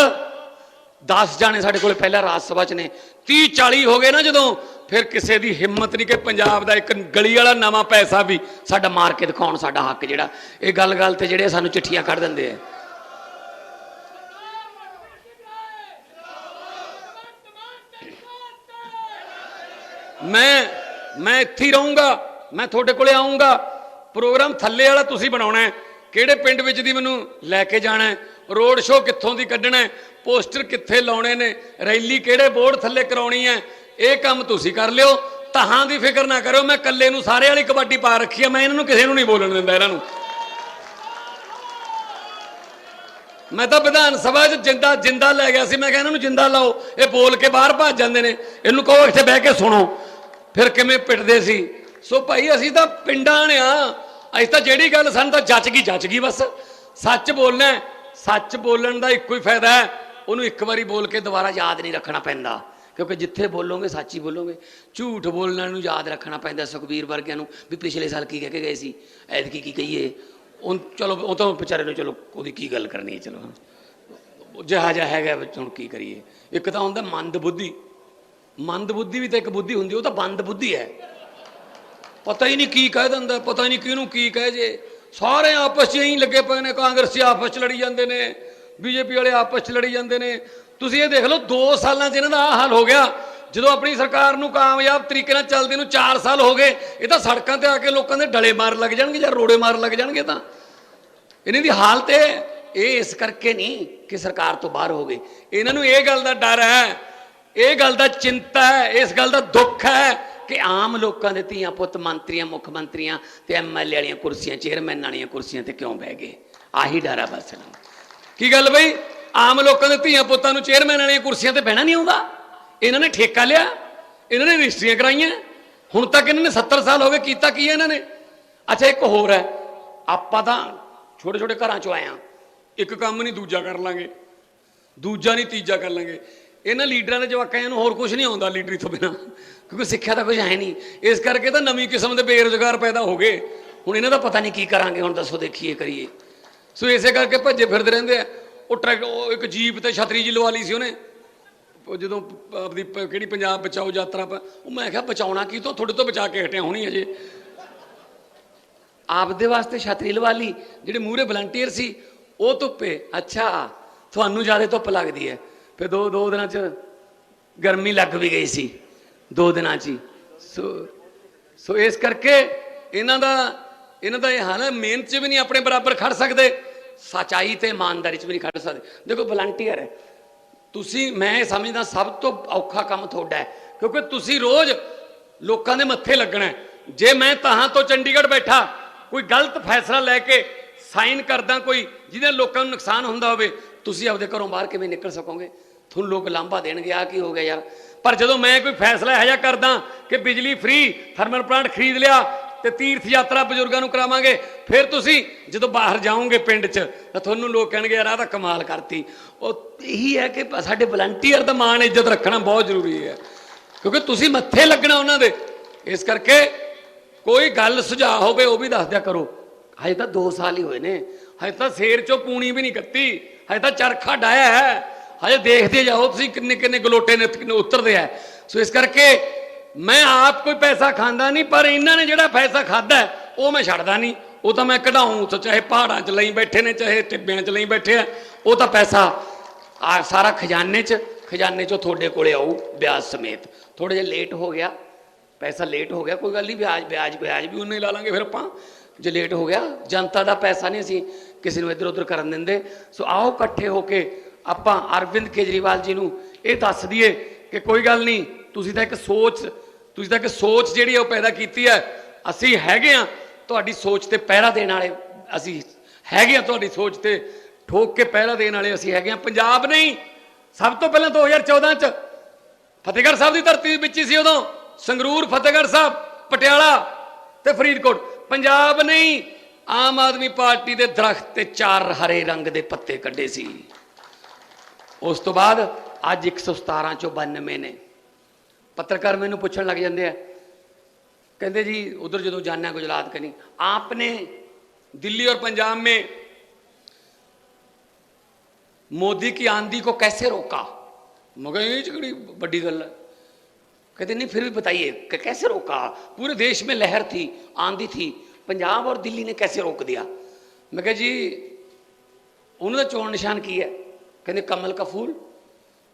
10 ਜਾਣੇ ਸਾਡੇ ਕੋਲ ਪਹਿਲਾਂ ਰਾਜ ਸਭਾ ਚ ਨੇ। 30 40 ਹੋ ਗਏ ਨਾ ਜਦੋਂ ਫਿਰ ਕਿਸੇ ਦੀ ਹਿੰਮਤ ਨਹੀਂ ਕਿ ਪੰਜਾਬ ਦਾ ਇੱਕ ਗਲੀ ਵਾਲਾ ਨਵਾਂ ਪੈਸਾ ਵੀ ਸਾਡਾ ਮਾਰ ਕੇ ਦਿਖਾਉਣ ਸਾਡਾ ਹੱਕ ਜਿਹੜਾ। ਇਹ ਗੱਲ ਗੱਲ ਤੇ ਜਿਹੜੇ ਸਾਨੂੰ ਚਿੱਠੀਆਂ ਕੱਢ ਦਿੰਦੇ ਆ। ਮੈਂ ਮੈਂ ਇੱਥੇ ਹੀ ਰਹੂੰਗਾ। ਮੈਂ ਤੁਹਾਡੇ ਕੋਲੇ ਆਉਂਗਾ ਪ੍ਰੋਗਰਾਮ ਥੱਲੇ ਵਾਲਾ ਤੁਸੀਂ ਬਣਾਉਣਾ ਹੈ। ਕਿਹੜੇ ਪਿੰਡ ਵਿੱਚ ਦੀ ਮੈਨੂੰ ਲੈ ਕੇ ਜਾਣਾ ਹੈ? ਰੋਡ ਸ਼ੋਅ ਕਿੱਥੋਂ ਦੀ ਕੱਢਣਾ ਹੈ? ਪੋਸਟਰ ਕਿੱਥੇ ਲਾਉਣੇ ਨੇ? ਰੈਲੀ ਕਿਹੜੇ ਬੋਰਡ ਥੱਲੇ ਕਰਾਉਣੀ ਹੈ? ਇਹ ਕੰਮ ਤੁਸੀਂ ਕਰ ਲਿਓ, ਤਹਾਂ ਦੀ ਫਿਕਰ ਨਾ ਕਰਿਓ, ਮੈਂ ਇਕੱਲੇ ਨੂੰ ਸਾਰੇ ਵਾਲੀ ਕਬੱਡੀ ਪਾ ਰੱਖੀ ਹੈ ਮੈਂ ਇਹਨਾਂ ਨੂੰ ਕਿਸੇ ਨੂੰ ਨਹੀਂ ਬੋਲਣ ਦਿੰਦਾ ਇਹਨਾਂ ਨੂੰ। ਮੈਂ ਤਾਂ ਵਿਧਾਨ ਸਭਾ 'ਚ ਜਿੰਦਾ ਜਿੰਦਾ ਲੈ ਗਿਆ ਸੀ, ਮੈਂ ਕਿਹਾ ਇਹਨਾਂ ਨੂੰ ਜਿੰਦਾ ਲਾਓ, ਇਹ ਬੋਲ ਕੇ ਬਾਹਰ ਭੱਜ ਜਾਂਦੇ ਨੇ, ਇਹਨੂੰ ਕਹੋ ਇੱਥੇ ਬਹਿ ਕੇ ਸੁਣੋ। ਫਿਰ ਕਿਵੇਂ ਪਿੱਟਦੇ ਸੀ? ਸੋ ਭਾਈ ਅਸੀਂ ਤਾਂ ਪਿੰਡਾਂ ਨੇ ਆ, ਅਸੀਂ ਤਾਂ ਜਿਹੜੀ ਗੱਲ ਸਾਨੂੰ ਤਾਂ ਜੱਚ ਗਈ ਜੱਚ ਗਈ ਬਸ। ਸੱਚ ਬੋਲਣਾ ਸੱਚ ਬੋਲਣ ਦਾ ਇੱਕੋ ਹੀ ਫਾਇਦਾ ਹੈ, ਉਹਨੂੰ ਇੱਕ ਵਾਰੀ ਬੋਲ ਕੇ ਦੁਬਾਰਾ ਯਾਦ ਨਹੀਂ ਰੱਖਣਾ ਪੈਂਦਾ। ਕਿਉਂਕਿ ਜਿੱਥੇ ਬੋਲੋਗੇ, ਸੱਚ ਹੀ ਬੋਲੋਗੇ। ਝੂਠ ਬੋਲਣ ਨੂੰ ਯਾਦ ਰੱਖਣਾ ਪੈਂਦਾ ਸੁਖਬੀਰ ਵਰਗਿਆਂ ਨੂੰ ਵੀ ਪਿਛਲੇ ਸਾਲ ਕੀ ਕਹਿ ਕੇ ਗਏ ਸੀ, ਐਤਕੀ ਕੀ ਕਹੀਏ। ਉਹ ਚਲੋ, ਉਹ ਤਾਂ ਵਿਚਾਰੇ ਨੂੰ ਚਲੋ ਉਹਦੀ ਕੀ ਗੱਲ ਕਰਨੀ ਹੈ, ਚਲੋ। ਜਿਹਾ ਜਿਹਾ ਹੈਗਾ ਵਿੱਚ ਹੁਣ ਕੀ ਕਰੀਏ। ਇੱਕ ਤਾਂ ਹੁੰਦਾ ਮੰਦ ਬੁੱਧੀ। ਮੰਦ ਬੁੱਧੀ ਵੀ ਤਾਂ ਇੱਕ ਬੁੱਧੀ ਹੁੰਦੀ, ਉਹ ਤਾਂ ਬੰਦ ਬੁੱਧੀ ਹੈ। ਪਤਾ ਹੀ ਨਹੀਂ ਕੀ ਕਹਿ ਦਿੰਦਾ, ਪਤਾ ਹੀ ਨਹੀਂ ਕਿਹਨੂੰ ਕੀ ਕਹਿ ਜੇ। ਸਾਰੇ ਆਪਸ 'ਚ ਹੀ ਲੱਗੇ ਪਏ ਨੇ, ਕਾਂਗਰਸੀ ਆਪਸ 'ਚ ਲੜੀ ਜਾਂਦੇ ਨੇ, ਬੀਜੇਪੀ ਵਾਲੇ ਆਪਸ 'ਚ ਲੜੀ ਜਾਂਦੇ ਨੇ। ਤੁਸੀਂ ਇਹ ਦੇਖ ਲਓ 2 ਸਾਲਾਂ 'ਚ ਇਹਨਾਂ ਦਾ ਆਹ ਹਾਲ ਹੋ ਗਿਆ। ਜਦੋਂ ਆਪਣੀ ਸਰਕਾਰ ਨੂੰ ਕਾਮਯਾਬ ਤਰੀਕੇ ਨਾਲ ਚੱਲਦੇ ਨੂੰ 4 ਸਾਲ ਹੋ ਗਏ, ਇਹ ਤਾਂ ਸੜਕਾਂ ਤੇ ਆ ਕੇ ਲੋਕਾਂ ਦੇ ਡਲੇ ਮਾਰ ਲੱਗ ਜਾਣਗੇ ਜਾਂ ਰੋੜੇ ਮਾਰ ਲੱਗ ਜਾਣਗੇ ਤਾਂ। ਇਹਨਾਂ ਦੀ ਹਾਲਤ ਇਹ ਇਸ ਕਰਕੇ ਨਹੀਂ ਕਿ ਸਰਕਾਰ ਤੋਂ ਬਾਹਰ ਹੋ ਗਏ। ਇਹਨਾਂ ਨੂੰ ਇਹ ਗੱਲ ਦਾ ਡਰ ਹੈ, ਇਹ ਗੱਲ ਦਾ ਚਿੰਤਾ ਹੈ, ਇਸ ਗੱਲ ਦਾ ਦੁੱਖ ਹੈ ਕਿ ਆਮ ਲੋਕਾਂ ਦੇ ਧੀਆਂ ਪੁੱਤ, ਮੰਤਰੀਆਂ, ਮੁੱਖ ਮੰਤਰੀਆਂ ਤੇ ਐਮਐਲਏ ਵਾਲੀਆਂ ਕੁਰਸੀਆਂ, ਚੇਅਰਮੈਨ ਵਾਲੀਆਂ ਕੁਰਸੀਆਂ ਤੇ ਕਿਉਂ ਬਹਿ ਗਏ? ਆਹੀ ਡਰ ਆ ਬਸ ਇਹਨਾਂ ਨੂੰ। ਕੀ ਗੱਲ ਬਈ? ਆਮ ਲੋਕਾਂ ਦੇ ਧੀਆਂ ਪੁੱਤਾਂ ਨੂੰ ਚੇਅਰਮੈਨ ਵਾਲੀਆਂ ਕੁਰਸੀਆਂ ਤੇ ਬਹਿਣਾ ਨਹੀਂ ਆਉਂਦਾ। ਇਹਨਾਂ ਨੇ ਠੇਕਾ ਲਿਆ, ਇਹਨਾਂ ਨੇ ਰਜਿਸਟਰੀਆਂ ਕਰਾਈਆਂ। ਹੁਣ ਤੱਕ ਇਹਨਾਂ ਨੇ 70 ਸਾਲ ਹੋ ਗਏ, ਕੀਤਾ ਕੀ ਹੈ ਇਹਨਾਂ ਨੇ? ਅੱਛਾ, ਇੱਕ ਹੋਰ ਹੈ। ਆਪਾਂ ਤਾਂ ਛੋਟੇ ਛੋਟੇ ਘਰਾਂ ਚੋਂ ਆਏ ਆ ਇੱਕ ਕੰਮ ਨਹੀਂ, ਦੂਜਾ ਕਰ ਲਾਂਗੇ। ਦੂਜਾ ਨਹੀਂ, ਤੀਜਾ ਕਰ ਲਾਂਗੇ। ਇਹਨਾਂ ਲੀਡਰਾਂ ਦੇ ਜਵਾਕਾਂ ਨੂੰ ਹੋਰ ਕੁਝ ਨਹੀਂ ਆਉਂਦਾ ਲੀਡਰੀ ਤੋਂ ਬਿਨਾ। ਕਿਉਂਕਿ ਸਿੱਖਿਆ ਤਾਂ ਕੁਝ ਹੈ ਨਹੀਂ। ਇਸ ਕਰਕੇ ਤਾਂ ਨਵੀਂ ਕਿਸਮ ਦੇ ਬੇਰੁਜ਼ਗਾਰ ਪੈਦਾ ਹੋ ਗਏ। ਹੁਣ ਇਹਨਾਂ ਦਾ ਪਤਾ ਨਹੀਂ ਕੀ ਕਰਾਂਗੇ। ਹੁਣ ਦੱਸੋ, ਦੇਖੀਏ, ਕਰੀਏ। ਸੋ ਇਸੇ ਕਰਕੇ ਭੱਜੇ ਫਿਰਦੇ ਰਹਿੰਦੇ ਆ। ਉਹ ਟਰੈਕ, ਉਹ ਇੱਕ ਜੀਪ ਤੇ ਛਤਰੀ ਜੀ ਲਵਾ ਲਈ ਸੀ ਉਹਨੇ। ਉਹ ਜਦੋਂ ਆਪਣੀ ਕਿਹੜੀ ਪੰਜਾਬ ਬਚਾਓ ਯਾਤਰਾ ਪ- ਉਹ ਮੈਂ ਕਿਹਾ ਬਚਾਉਣਾ ਕੀ ਤੋਂ? ਤੁਹਾਡੇ ਤੋਂ ਬਚਾ ਕੇ ਹਟਿਆ ਹੋਣੀ ਅਜੇ ਆਪਦੇ ਵਾਸਤੇ ਛਤਰੀ ਲਵਾ ਲਈ, ਜਿਹੜੇ ਮੂਹਰੇ ਵਲੰਟੀਅਰ ਸੀ, ਉਹ ਧੁੱਪੇ, ਅੱਛਾ, ਤੁਹਾਨੂੰ ਜ਼ਿਆਦਾ ਧੁੱਪ ਲੱਗਦੀ ਹੈ। ਫਿਰ ਦੋ ਦੋ ਦਿਨਾਂ ਚ ਗਰਮੀ ਲੱਗ ਵੀ ਗਈ ਸੀ, ਦੋ ਦਿਨਾਂ ਚ ਹੀ। ਸੋ ਸੋ ਇਸ ਕਰਕੇ ਇਹਨਾਂ ਦਾ ਇਹਨਾਂ ਦਾ ਇਹ ਹਾਲ ਹੈ, ਮਿਹਨਤ 'ਚ ਵੀ ਨਹੀਂ ਆਪਣੇ ਬਰਾਬਰ ਖੜ ਸਕਦੇ। ਸਚਾਈ ਤੇ ਇਮਾਨਦਾਰੀ 'ਚ ਵੀ ਨਹੀਂ ਖੜ ਸਕਦੇ। ਦੇਖੋ ਵਲੰਟੀਅਰ ਹੈ। ਤੁਸੀਂ, ਮੈਂ ਇਹ ਸਮਝਦਾ, ਸਭ ਤੋਂ ਔਖਾ ਕੰਮ ਤੁਹਾਡਾ ਹੈ। ਕਿਉਂਕਿ ਤੁਸੀਂ ਰੋਜ਼ ਲੋਕਾਂ ਦੇ ਮੱਥੇ ਲੱਗਣਾ ਜੇ ਮੈਂ ਤਹਾਂ ਤੋਂ ਚੰਡੀਗੜ੍ਹ ਬੈਠਾ, ਕੋਈ ਗਲਤ ਫੈਸਲਾ ਲੈ ਕੇ ਸਾਈਨ ਕਰਦਾ ਕੋਈ, ਜਿਹਦੇ ਲੋਕਾਂ ਨੂੰ ਨੁਕਸਾਨ ਹੁੰਦਾ ਹੋਵੇ, ਤੁਸੀਂ ਆਪਦੇ ਘਰੋਂ ਬਾਹਰ ਕਿਵੇਂ ਨਿਕਲ ਸਕੋਗੇ? ਤੁਹਾਨੂੰ ਲੋਕ ਲਾਂਭਾ ਦੇਣਗੇ ਆ ਕੀ ਹੋ ਗਿਆ ਯਾਰ? ਪਰ ਜਦੋਂ ਮੈਂ ਕੋਈ ਫੈਸਲਾ ਇਹੋ ਜਿਹਾ ਕਰਦਾ ਕਿ ਬਿਜਲੀ ਫ੍ਰੀ ਥਰਮਲ ਪਲਾਂਟ ਖਰੀਦ ਲਿਆ ਤੇ ਤੀਰਥ ਯਾਤਰਾ ਬਜ਼ੁਰਗਾਂ ਨੂੰ ਕਰਾਵਾਂਗੇ। ਫਿਰ ਤੁਸੀਂ ਜਦੋਂ ਬਾਹਰ ਜਾਓਗੇ ਪਿੰਡ 'ਚ, ਤਾਂ ਤੁਹਾਨੂੰ ਲੋਕ ਕਹਿਣਗੇ, ਯਾਰ, ਆਹ ਤਾਂ ਕਮਾਲ ਕਰਤੀ। ਉਹ ਇਹੀ ਹੈ ਕਿ ਸਾਡੇ ਵਲੰਟੀਅਰ ਦਾ ਮਾਣ ਇੱਜ਼ਤ ਰੱਖਣਾ ਬਹੁਤ ਜ਼ਰੂਰੀ ਹੈ। ਕਿਉਂਕਿ ਤੁਸੀਂ ਮੱਥੇ ਲੱਗਣਾ ਉਹਨਾਂ ਦੇ। ਇਸ ਕਰਕੇ ਕੋਈ ਗੱਲ ਸੁਝਾਅ ਹੋਵੇ, ਉਹ ਵੀ ਦੱਸ ਦਿਆ ਕਰੋ। ਹਜੇ ਤਾਂ 2 ਸਾਲ ਹੀ ਹੋਏ ਨੇ। ਹਜੇ ਤਾਂ ਸ਼ੇਰ ਚੋਂ ਪੂਣੀ ਵੀ ਨਹੀਂ ਕੱਤੀ। ਹਜੇ ਤਾਂ ਚਰਖਾ ਡਾਇਆ ਹੈ। ਹਜੇ ਦੇਖਦੇ ਜਾਓ ਤੁਸੀਂ ਕਿੰਨੇ ਕਿੰਨੇ ਗਲੋਟੇ ਨੇ ਕਿੰਨੇ ਉਤਰਦੇ ਆ ਸੋ ਇਸ ਕਰਕੇ ਮੈਂ ਆਪ ਕੋਈ ਪੈਸਾ ਖਾਂਦਾ ਨਹੀਂ, ਪਰ ਇਹਨਾਂ ਨੇ ਜਿਹੜਾ ਪੈਸਾ ਖਾਦਾ ਉਹ ਮੈਂ ਛੱਡਦਾ ਨਹੀਂ। ਉਹ ਤਾਂ ਮੈਂ ਕਢਾਉਂ ਤਾਂ ਚਾਹੇ ਪਹਾੜਾਂ 'ਚ ਲਈ ਬੈਠੇ ਨੇ, ਚਾਹੇ ਟਿੱਬਿਆਂ 'ਚ ਲਈ ਬੈਠੇ ਆ, ਉਹ ਤਾਂ ਪੈਸਾ ਆ ਸਾਰਾ ਖਜ਼ਾਨੇ 'ਚ, ਖਜ਼ਾਨੇ 'ਚੋਂ ਤੁਹਾਡੇ ਕੋਲੇ ਆਊ ਵਿਆਜ ਸਮੇਤ। ਥੋੜਾ ਜਿਹਾ ਲੇਟ ਹੋ ਗਿਆ, ਪੈਸਾ ਲੇਟ ਹੋ ਗਿਆ, ਕੋਈ ਗੱਲ ਨਹੀਂ, ਵਿਆਜ ਵਿਆਜ ਵਿਆਜ ਵੀ ਉਹਨੇ ਲਾ ਲਾਂਗੇ ਫਿਰ ਆਪਾਂ। ਜੇ ਲੇਟ ਹੋ ਗਿਆ, ਜਨਤਾ ਦਾ ਪੈਸਾ ਨਹੀਂ ਅਸੀਂ ਕਿਸੇ ਨੂੰ ਇੱਧਰ ਉੱਧਰ ਕਰਨ ਦਿੰਦੇ। ਸੋ ਆਓ ਇਕੱਠੇ ਹੋ ਕੇ ਆਪਾਂ ਅਰਵਿੰਦ ਕੇਜਰੀਵਾਲ ਜੀ ਨੂੰ ਇਹ ਦੱਸ ਦਈਏ ਕਿ ਕੋਈ ਗੱਲ ਨਹੀਂ, ਤੁਸੀਂ ਤਾਂ ਇੱਕ ਸੋਚ ਤੁਸੀਂ ਤਾਂ ਕਿ ਸੋਚ ਜਿਹੜੀ ਹੈ ਉਹ ਪੈਦਾ ਕੀਤੀ ਹੈ ਅਸੀਂ ਹੈਗੇ ਆ ਤੁਹਾਡੀ ਸੋਚ ਤੇ ਪਹਿਰਾ ਦੇਣ ਵਾਲੇ। ਅਸੀਂ ਹੈਗੇ ਆ ਤੁਹਾਡੀ ਸੋਚ ਤੇ ਠੋਕ ਕੇ ਪਹਿਰਾ ਦੇਣ ਵਾਲੇ ਅਸੀਂ ਹੈਗੇ ਆ। ਪੰਜਾਬ ਨਹੀਂ, ਸਭ ਤੋਂ ਪਹਿਲਾਂ 2014 ਚ ਫਤਿਹਗੜ੍ਹ ਸਾਹਿਬ ਦੀ ਧਰਤੀ ਵਿੱਚ ਹੀ ਸੀ ਉਦੋਂ। ਸੰਗਰੂਰ, ਫਤਿਹਗੜ੍ਹ ਸਾਹਿਬ, ਪਟਿਆਲਾ ਤੇ ਫਰੀਦਕੋਟ। ਪੰਜਾਬ ਨਹੀਂ, ਆਮ ਆਦਮੀ ਪਾਰਟੀ ਦੇ ਦਰਖਤ ਤੇ ਚਾਰ ਹਰੇ ਰੰਗ ਦੇ ਪੱਤੇ ਕੱਢੇ ਸੀ। ਉਸ ਤੋਂ ਬਾਅਦ ਅੱਜ 117 ਚੋਂ 92 ਨੇ। ਪੱਤਰਕਾਰ ਮੈਨੂੰ ਪੁੱਛਣ ਲੱਗ ਜਾਂਦੇ ਆ कहते जी उधर जो जाना गुजरात कहीं आपने दिल्ली और पंजाब में मोदी की आंधी को कैसे रोका मगर ये च बड़ी बड़ी गल है कहते नहीं फिर भी बताइए कि कैसे रोका पूरे देश में लहर थी आंधी थी पंजाब और दिल्ली ने कैसे रोक दिया मैं कहा जी ਉਹਨਾਂ ਦਾ ਚੋਣ ਨਿਸ਼ਾਨ ਕੀ ਹੈ ਕਹਿੰਦੇ ਕਮਲ ਕਾ ਫੂਲ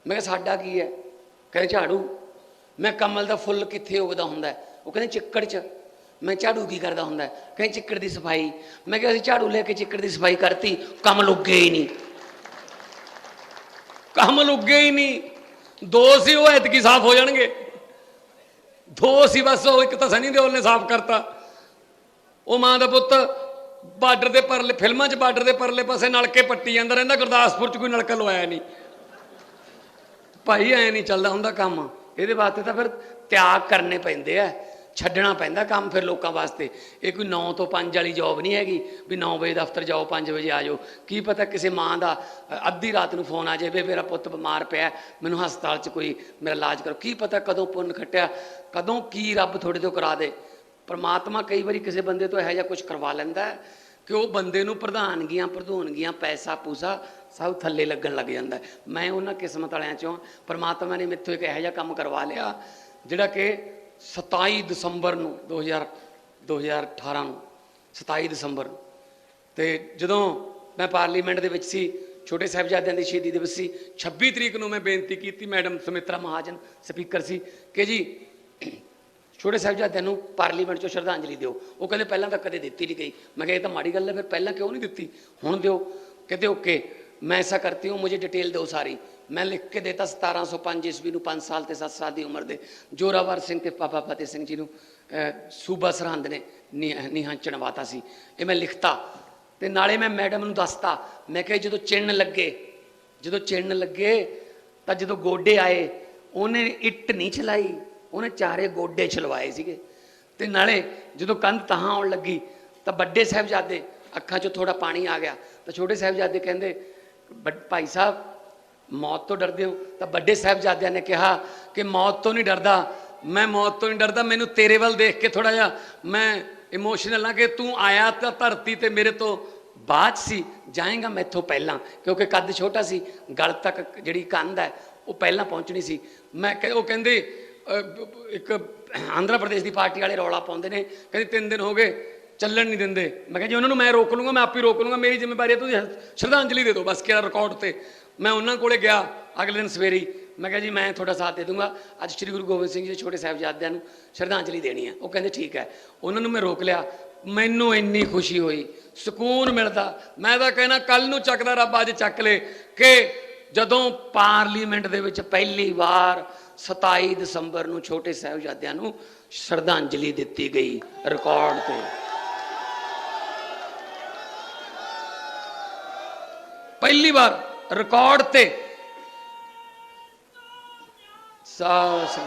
ਮੈਂ ਕਿਹਾ ਸਾਡਾ ਕੀ ਹੈ ਕਹਿੰਦੇ ਝਾੜੂ ਮੈਂ ਕਮਲ ਦਾ ਫੁੱਲ ਕਿੱਥੇ ਉਗਦਾ ਹੁੰਦਾ ਉਹ ਕਹਿੰਦੇ ਚਿੱਕੜ 'ਚ। ਮੈਂ ਝਾੜੂ ਕੀ ਕਰਦਾ ਹੁੰਦਾ ਕਹਿੰਦੇ ਚਿੱਕੜ ਦੀ ਸਫ਼ਾਈ। ਮੈਂ ਕਿਹਾ ਅਸੀਂ ਝਾੜੂ ਲੈ ਕੇ ਚਿੱਕੜ ਦੀ ਸਫ਼ਾਈ ਕਰਤੀ। ਕਮਲ ਉੱਗੇ ਹੀ ਨਹੀਂ। ਕਮਲ ਉੱਗੇ ਹੀ ਨਹੀਂ। ਦੋ ਸੀ ਉਹ ਐਤਕੀ ਸਾਫ਼ ਹੋ ਜਾਣਗੇ। ਦੋ ਸੀ ਬਸ ਉਹ ਇੱਕ ਤਾਂ ਸਨੀ ਦਿਓਲ ਨੇ ਸਾਫ਼ ਕਰਤਾ। ਉਹ ਮਾਂ ਦਾ ਪੁੱਤ ਬਾਰਡਰ ਦੇ ਪਰਲੇ, ਫਿਲਮਾਂ 'ਚ ਬਾਰਡਰ ਦੇ ਪਰਲੇ ਪਾਸੇ ਨਲਕੇ ਪੱਟੀ ਜਾਂਦਾ ਰਹਿੰਦਾ। ਗੁਰਦਾਸਪੁਰ 'ਚ ਕੋਈ ਨਲਕਾ ਲਵਾਇਆ ਨਹੀਂ। ਭਾਈ ਐ ਨਹੀਂ ਚੱਲਦਾ ਹੁੰਦਾ ਕੰਮ। ਇਹਦੇ ਵਾਸਤੇ ਤਾਂ ਫਿਰ ਤਿਆਗ ਕਰਨੇ ਪੈਂਦੇ ਆ, ਛੱਡਣਾ ਪੈਂਦਾ ਕੰਮ ਫਿਰ ਲੋਕਾਂ ਵਾਸਤੇ। ਇਹ ਕੋਈ 9 ਤੋਂ 5 ਵਾਲੀ ਜੌਬ ਨਹੀਂ ਹੈਗੀ, ਵੀ 9 ਵਜੇ ਦਫ਼ਤਰ ਜਾਓ 5 ਵਜੇ ਆ ਜਾਓ। ਕੀ ਪਤਾ ਕਿਸੇ ਮਾਂ ਦਾ, ਅੱਧੀ ਰਾਤ ਨੂੰ ਫੋਨ ਆ ਜਾਵੇ, ਮੇਰਾ ਪੁੱਤ ਬਿਮਾਰ ਪਿਆ, ਮੈਨੂੰ ਹਸਪਤਾਲ 'ਚ ਕੋਈ ਮੇਰਾ ਇਲਾਜ ਕਰੋ। ਕੀ ਪਤਾ ਕਦੋਂ ਪੁੰਨ ਖੱਟਿਆ, ਕਦੋਂ ਕੀ ਰੱਬ ਤੁਹਾਡੇ ਤੋਂ ਕਰਾ ਦੇ। ਪਰਮਾਤਮਾ ਕਈ ਵਾਰੀ ਕਿਸੇ ਬੰਦੇ ਤੋਂ ਇਹੋ ਜਿਹਾ ਕੁਝ ਕਰਵਾ ਲੈਂਦਾ ਕਿ ਉਹ ਬੰਦੇ ਨੂੰ ਪ੍ਰਧਾਨਗੀਆਂ, ਪ੍ਰਧੂਨਗੀਆਂ, ਪੈਸਾ, ਪੂਸਾ ਸਭ ਥੱਲੇ ਲੱਗਣ ਲੱਗ ਜਾਂਦਾ ਮੈਂ ਉਹਨਾਂ ਕਿਸਮਤ ਵਾਲਿਆਂ ਚੋਂ ਪਰਮਾਤਮਾ ਨੇ ਮੇਥੋਂ ਇੱਕ ਇਹੋ ਜਿਹਾ ਕੰਮ ਕਰਵਾ ਲਿਆ, ਜਿਹੜਾ ਕਿ 27 ਦਸੰਬਰ ਨੂੰ 2000 2018 ਨੂੰ 27 ਦਸੰਬਰ ਨੂੰ। ਤੇ ਜਦੋਂ ਮੈਂ ਪਾਰਲੀਮੈਂਟ ਦੇ ਵਿੱਚ ਸੀ, ਛੋਟੇ ਸਾਹਿਬਜ਼ਾਦਿਆਂ ਦੀ ਸ਼ਹੀਦੀ ਦਿਵਸ ਸੀ 26 ਤਰੀਕ ਨੂੰ ਮੈਂ ਬੇਨਤੀ ਕੀਤੀ ਮੈਡਮ ਸੁਮਿਤਰਾ ਮਹਾਜਨ, ਸਪੀਕਰ ਸੀ, ਕਿ ਜੀ ਛੋਟੇ ਸਾਹਿਬਜ਼ਾਦਿਆਂ ਨੂੰ ਪਾਰਲੀਮੈਂਟ 'ਚੋਂ ਸ਼ਰਧਾਂਜਲੀ ਦਿਓ ਉਹ ਕਹਿੰਦੇ ਪਹਿਲਾਂ ਤਾਂ ਕਦੇ ਦਿੱਤੀ ਨਹੀਂ ਗਈ ਮੈਂ ਕਿਹਾ ਇਹ ਤਾਂ ਮਾੜੀ ਗੱਲ ਹੈ ਫਿਰ ਪਹਿਲਾਂ ਕਿਉਂ ਨਹੀਂ ਦਿੱਤੀ ਹੁਣ ਦਿਓ ਕਹਿੰਦੇ ਓਕੇ मैं ऐसा करती हूँ मुझे डिटेल दो सारी मैं लिख के देता 1705 ਈਸਵੀ ਨੂੰ 5 ਸਾਲ ਤੇ 7 ਸਾਲ ਦੀ ਉਮਰ ਦੇ ਜੋਰਾਵਰ ਸਿੰਘ ਤੇ ਪਾਪਾ ਫਤਿਹ ਸਿੰਘ ਜੀ ਨੂੰ ਅਹ, ਸੂਬਾ ਸਰਹੰਦ ਨੇ ਨਿਹ- ਨਿਹੰਗ ਚਣਵਾਤਾ ਸੀ ਇਹ ਮੈਂ ਲਿਖਤਾ ਤੇ ਨਾਲੇ ਮੈਂ ਮੈਡਮ ਨੂੰ ਦੱਸਤਾ ਮੈਂ ਕਿਹਾ ਜਦੋਂ ਚਿੰਨ ਲੱਗੇ ਜਦੋਂ ਚਿੰਨ ਲੱਗੇ ਤਾਂ ਜਦੋਂ ਗੋਡੇ ਆਏ ਉਹਨੇ ਇੱਟ ਨਹੀਂ ਚਲਾਈ ਉਹਨੇ ਚਾਰੇ ਗੋਡੇ ਛਲਵਾਏ ਸੀਗੇ। ਤੇ ਨਾਲੇ ਜਦੋਂ ਕੰਧ ਤਹਾਂ ਆਉਣ ਲੱਗੀ, ਤਾਂ ਵੱਡੇ ਸਾਹਿਬਜ਼ਾਦੇ ਅੱਖਾਂ 'ਚੋਂ ਥੋੜਾ ਪਾਣੀ ਆ ਗਿਆ। ਤਾਂ ਛੋਟੇ ਸਾਹਿਬਜ਼ਾਦੇ ਕਹਿੰਦੇ, "ਵੱਡ- ਭਾਈ ਸਾਹਿਬ, ਮੌਤ ਤੋਂ ਡਰਦੇ ਹੋ? ਤਾਂ ਵੱਡੇ ਸਾਹਿਬਜ਼ਾਦਿਆਂ ਨੇ ਕਿਹਾ ਕਿ ਮੌਤ ਤੋਂ ਨਹੀਂ ਡਰਦਾ। ਮੈਂ ਮੌਤ ਤੋਂ ਨਹੀਂ ਡਰਦਾ, ਮੈਨੂੰ ਤੇਰੇ ਵੱਲ ਦੇਖ ਕੇ ਥੋੜਾ ਜਿਹਾ ਮੈਂ ਇਮੋਸ਼ਨਲ ਆ ਕਿ ਤੂੰ ਆਇਆ ਤਾਂ ਧਰਤੀ ਤੇ ਮੇਰੇ ਤੋਂ ਬਾਅਦ ਸੀ, ਜਾਏਗਾ ਮੈਥੋਂ ਪਹਿਲਾਂ। ਕਿਉਂਕਿ ਕੱਦ ਛੋਟਾ ਸੀ, ਗਲ ਤੱਕ ਜਿਹੜੀ ਕੰਧ ਹੈ, ਉਹ ਪਹਿਲਾਂ ਪਹੁੰਚਣੀ ਸੀ। ਮੈਂ ਕਹਿ- ਉਹ ਕਹਿੰਦੇ ਇੱਕ ਆਂਧਰਾ ਪ੍ਰਦੇਸ਼ ਦੀ ਪਾਰਟੀ ਵਾਲੇ ਰੌਲਾ ਪਾਉਂਦੇ ਨੇ, ਕਹਿੰਦੇ ਤਿੰਨ ਦਿਨ ਹੋ ਗਏ, ਚੱਲਣ ਨਹੀਂ ਦਿੰਦੇ। ਮੈਂ ਕਿਹਾ ਜੀ ਉਹਨਾਂ ਨੂੰ ਮੈਂ ਰੋਕ ਲੂੰਗਾ, ਮੈਂ ਆਪ ਹੀ ਰੋਕ ਲੂੰਗਾ, ਮੇਰੀ ਜ਼ਿੰਮੇਵਾਰੀ ਹੈ, ਤੁਸੀਂ ਸ਼ਰਧਾਂਜਲੀ ਦੇ ਦਿਓ ਬਸ ਕਿਹੜਾ ਰਿਕਾਰਡ ਤੇ। ਮੈਂ ਉਹਨਾਂ ਕੋਲੇ ਗਿਆ ਅਗਲੇ ਦਿਨ ਸਵੇਰੇ ਮੈਂ ਕਿਹਾ ਜੀ ਮੈਂ ਤੁਹਾਡਾ ਸਾਥ ਦੇ ਦੂੰਗਾ। ਅੱਜ ਸ੍ਰੀ ਗੁਰੂ ਗੋਬਿੰਦ ਸਿੰਘ ਜੀ ਦੇ ਛੋਟੇ ਸਾਹਿਬਜ਼ਾਦਿਆਂ ਨੂੰ ਸ਼ਰਧਾਂਜਲੀ ਦੇਣੀ ਹੈ। ਉਹ ਕਹਿੰਦੇ ਠੀਕ ਹੈ। ਉਹਨਾਂ ਨੂੰ ਮੈਂ ਰੋਕ ਲਿਆ। ਮੈਨੂੰ ਇੰਨੀ ਖੁਸ਼ੀ ਹੋਈ। ਸਕੂਨ ਮਿਲਦਾ। ਮੈਂ ਤਾਂ ਕਹਿਣਾ ਕੱਲ ਨੂੰ ਚੱਕਦਾ ਰੱਬ ਅੱਜ ਚੱਕ ਲੇ ਕਿ ਜਦੋਂ ਪਾਰਲੀਮੈਂਟ ਦੇ ਵਿੱਚ ਪਹਿਲੀ ਵਾਰ 27 ਦਸੰਬਰ ਨੂੰ ਛੋਟੇ ਸਾਹਿਬਜ਼ਾਦਿਆਂ ਨੂੰ ਸ਼ਰਧਾਂਜਲੀ ਦਿੱਤੀ ਗਈ ਰਿਕਾਰਡ ਤੇ। ਪਹਿਲੀ ਵਾਰ ਰਿਕਾਰਡ ਤੇ। ਸਾਸ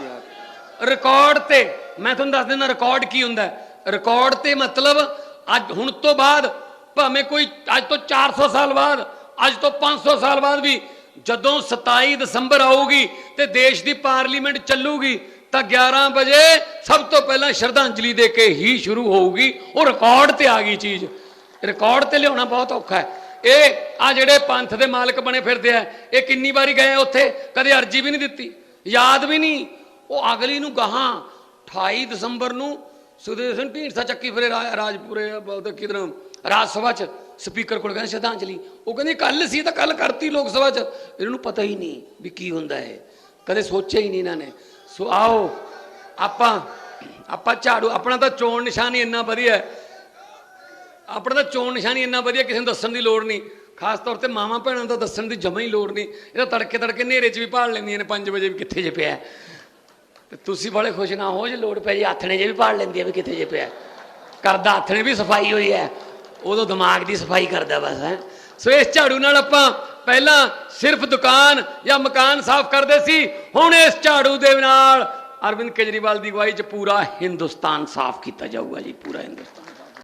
ਰਿਕਾਰਡ ਤੇ। ਮੈਂ ਤੁਹਾਨੂੰ ਦੱਸ ਦਿੰਦਾ, ਰਿਕਾਰਡ ਕੀ ਹੁੰਦਾ? ਰਿਕਾਰਡ ਤੇ ਮਤਲਬ ਅੱਜ, ਹੁਣ ਤੋਂ ਬਾਅਦ, ਭਾਵੇਂ ਕੋਈ ਅੱਜ ਤੋਂ 400 ਸਾਲ ਬਾਅਦ, ਅੱਜ ਤੋਂ 500 ਸਾਲ ਬਾਅਦ ਵੀ ਜਦੋਂ 27 ਦਸੰਬਰ ਆਊਗੀ ਤੇ ਦੇਸ਼ ਦੀ ਪਾਰਲੀਮੈਂਟ ਚੱਲੂਗੀ, ਤਾਂ 11 ਵਜੇ ਸਭ ਤੋਂ ਪਹਿਲਾਂ ਸ਼ਰਧਾਂਜਲੀ ਦੇ ਕੇ ਹੀ ਸ਼ੁਰੂ ਹੋਊਗੀ। ਉਹ ਰਿਕਾਰਡ ਤੇ ਆ ਗਈ ਚੀਜ਼। ਰਿਕਾਰਡ ਤੇ ਲਿਆਉਣਾ ਬਹੁਤ ਔਖਾ ਹੈ। ਇਹ ਆ ਜਿਹੜੇ ਪੰਥ ਦੇ ਮਾਲਕ ਬਣੇ ਫਿਰਦੇ ਆ, ਇਹ ਕਿੰਨੀ ਵਾਰੀ ਗਏ ਉੱਥੇ? ਕਦੇ ਅਰਜੀ ਵੀ ਨਹੀਂ ਦਿੱਤੀ। ਯਾਦ ਵੀ ਨਹੀਂ। ਉਹ ਅਗਲੀ ਨੂੰ ਗਾਹਾਂ 28 ਦਸੰਬਰ ਨੂੰ ਸੁਖਦੇਵ ਸਿੰਘ ਢੀਂਡਸਾ ਚੱਕੀ ਫਿਰੇ ਰਾਜਪੁਰੇ ਉਹਦੇ ਕਿਧਰ ਰਾਜ ਸਭਾ ਚ। ਸਪੀਕਰ ਕੋਲ ਕਹਿੰਦੇ ਸ਼ਰਧਾਂਜਲੀ। ਉਹ ਕਹਿੰਦੇ ਕੱਲ ਸੀ ਤਾਂ ਕੱਲ ਕਰਤੀ ਲੋਕ ਸਭਾ ਚ। ਇਹਨਾਂ ਨੂੰ ਪਤਾ ਹੀ ਨਹੀਂ ਵੀ ਕੀ ਹੁੰਦਾ ਹੈ ਕਦੇ ਸੋਚਿਆ ਹੀ ਨਹੀਂ ਇਹਨਾਂ ਨੇ। ਸੋ ਆਓ, ਆਪਾਂ ਆਪਾਂ ਝਾੜੂ, ਆਪਣਾ ਤਾਂ ਚੋਣ ਨਿਸ਼ਾਨ ਹੀ ਇੰਨਾ ਵਧੀਆ ਆਪਣਾ ਤਾਂ ਚੋਣ ਨਿਸ਼ਾਨੀ ਇੰਨਾ ਵਧੀਆ, ਕਿਸੇ ਨੂੰ ਦੱਸਣ ਦੀ ਲੋੜ ਨਹੀਂ। ਖਾਸ ਤੌਰ ਤੇ ਮਾਵਾਂ ਭੈਣਾਂ ਦਾ ਦੱਸਣ ਦੀ ਜਮਾ ਹੀ ਲੋੜ ਨਹੀਂ। ਇਹ ਤਾਂ ਤੜਕੇ ਤੜਕੇ ਹਨੇਰੇ 'ਚ ਵੀ ਭਾਲ ਲੈਂਦੀਆਂ ਨੇ 5 ਵਜੇ ਵੀ ਕਿੱਥੇ ਜੇ ਪਿਆ। ਹੈ। ਤੇ ਤੁਸੀਂ ਬੜੇ ਖੁਸ਼ ਨਾ ਹੋ ਜੇ, ਲੋੜ ਪੈ ਜੇ, ਆਥਣੇ ਜੇ ਵੀ ਭਾਲ ਲੈਂਦੀ ਆ ਵੀ ਕਿੱਥੇ ਜੇ ਪਿਆ। ਹੈ। ਕਰਦਾ ਆਥਣੇ ਵੀ ਸਫ਼ਾਈ ਹੋਈ ਹੈ। ਉਦੋਂ ਦਿਮਾਗ ਦੀ ਸਫ਼ਾਈ ਕਰਦਾ ਬਸ, ਹੈ। ਸੋ ਇਸ ਝਾੜੂ ਨਾਲ ਆਪਾਂ ਪਹਿਲਾਂ ਸਿਰਫ ਦੁਕਾਨ ਜਾਂ ਮਕਾਨ ਸਾਫ਼ ਕਰਦੇ ਸੀ, ਹੁਣ ਇਸ ਝਾੜੂ ਦੇ ਨਾਲ ਅਰਵਿੰਦ ਕੇਜਰੀਵਾਲ ਦੀ ਅਗਵਾਈ 'ਚ ਪੂਰਾ ਹਿੰਦੁਸਤਾਨ ਸਾਫ਼ ਕੀਤਾ ਜਾਊਗਾ ਜੀ, ਪੂਰਾ ਹਿੰਦੁਸਤਾਨ।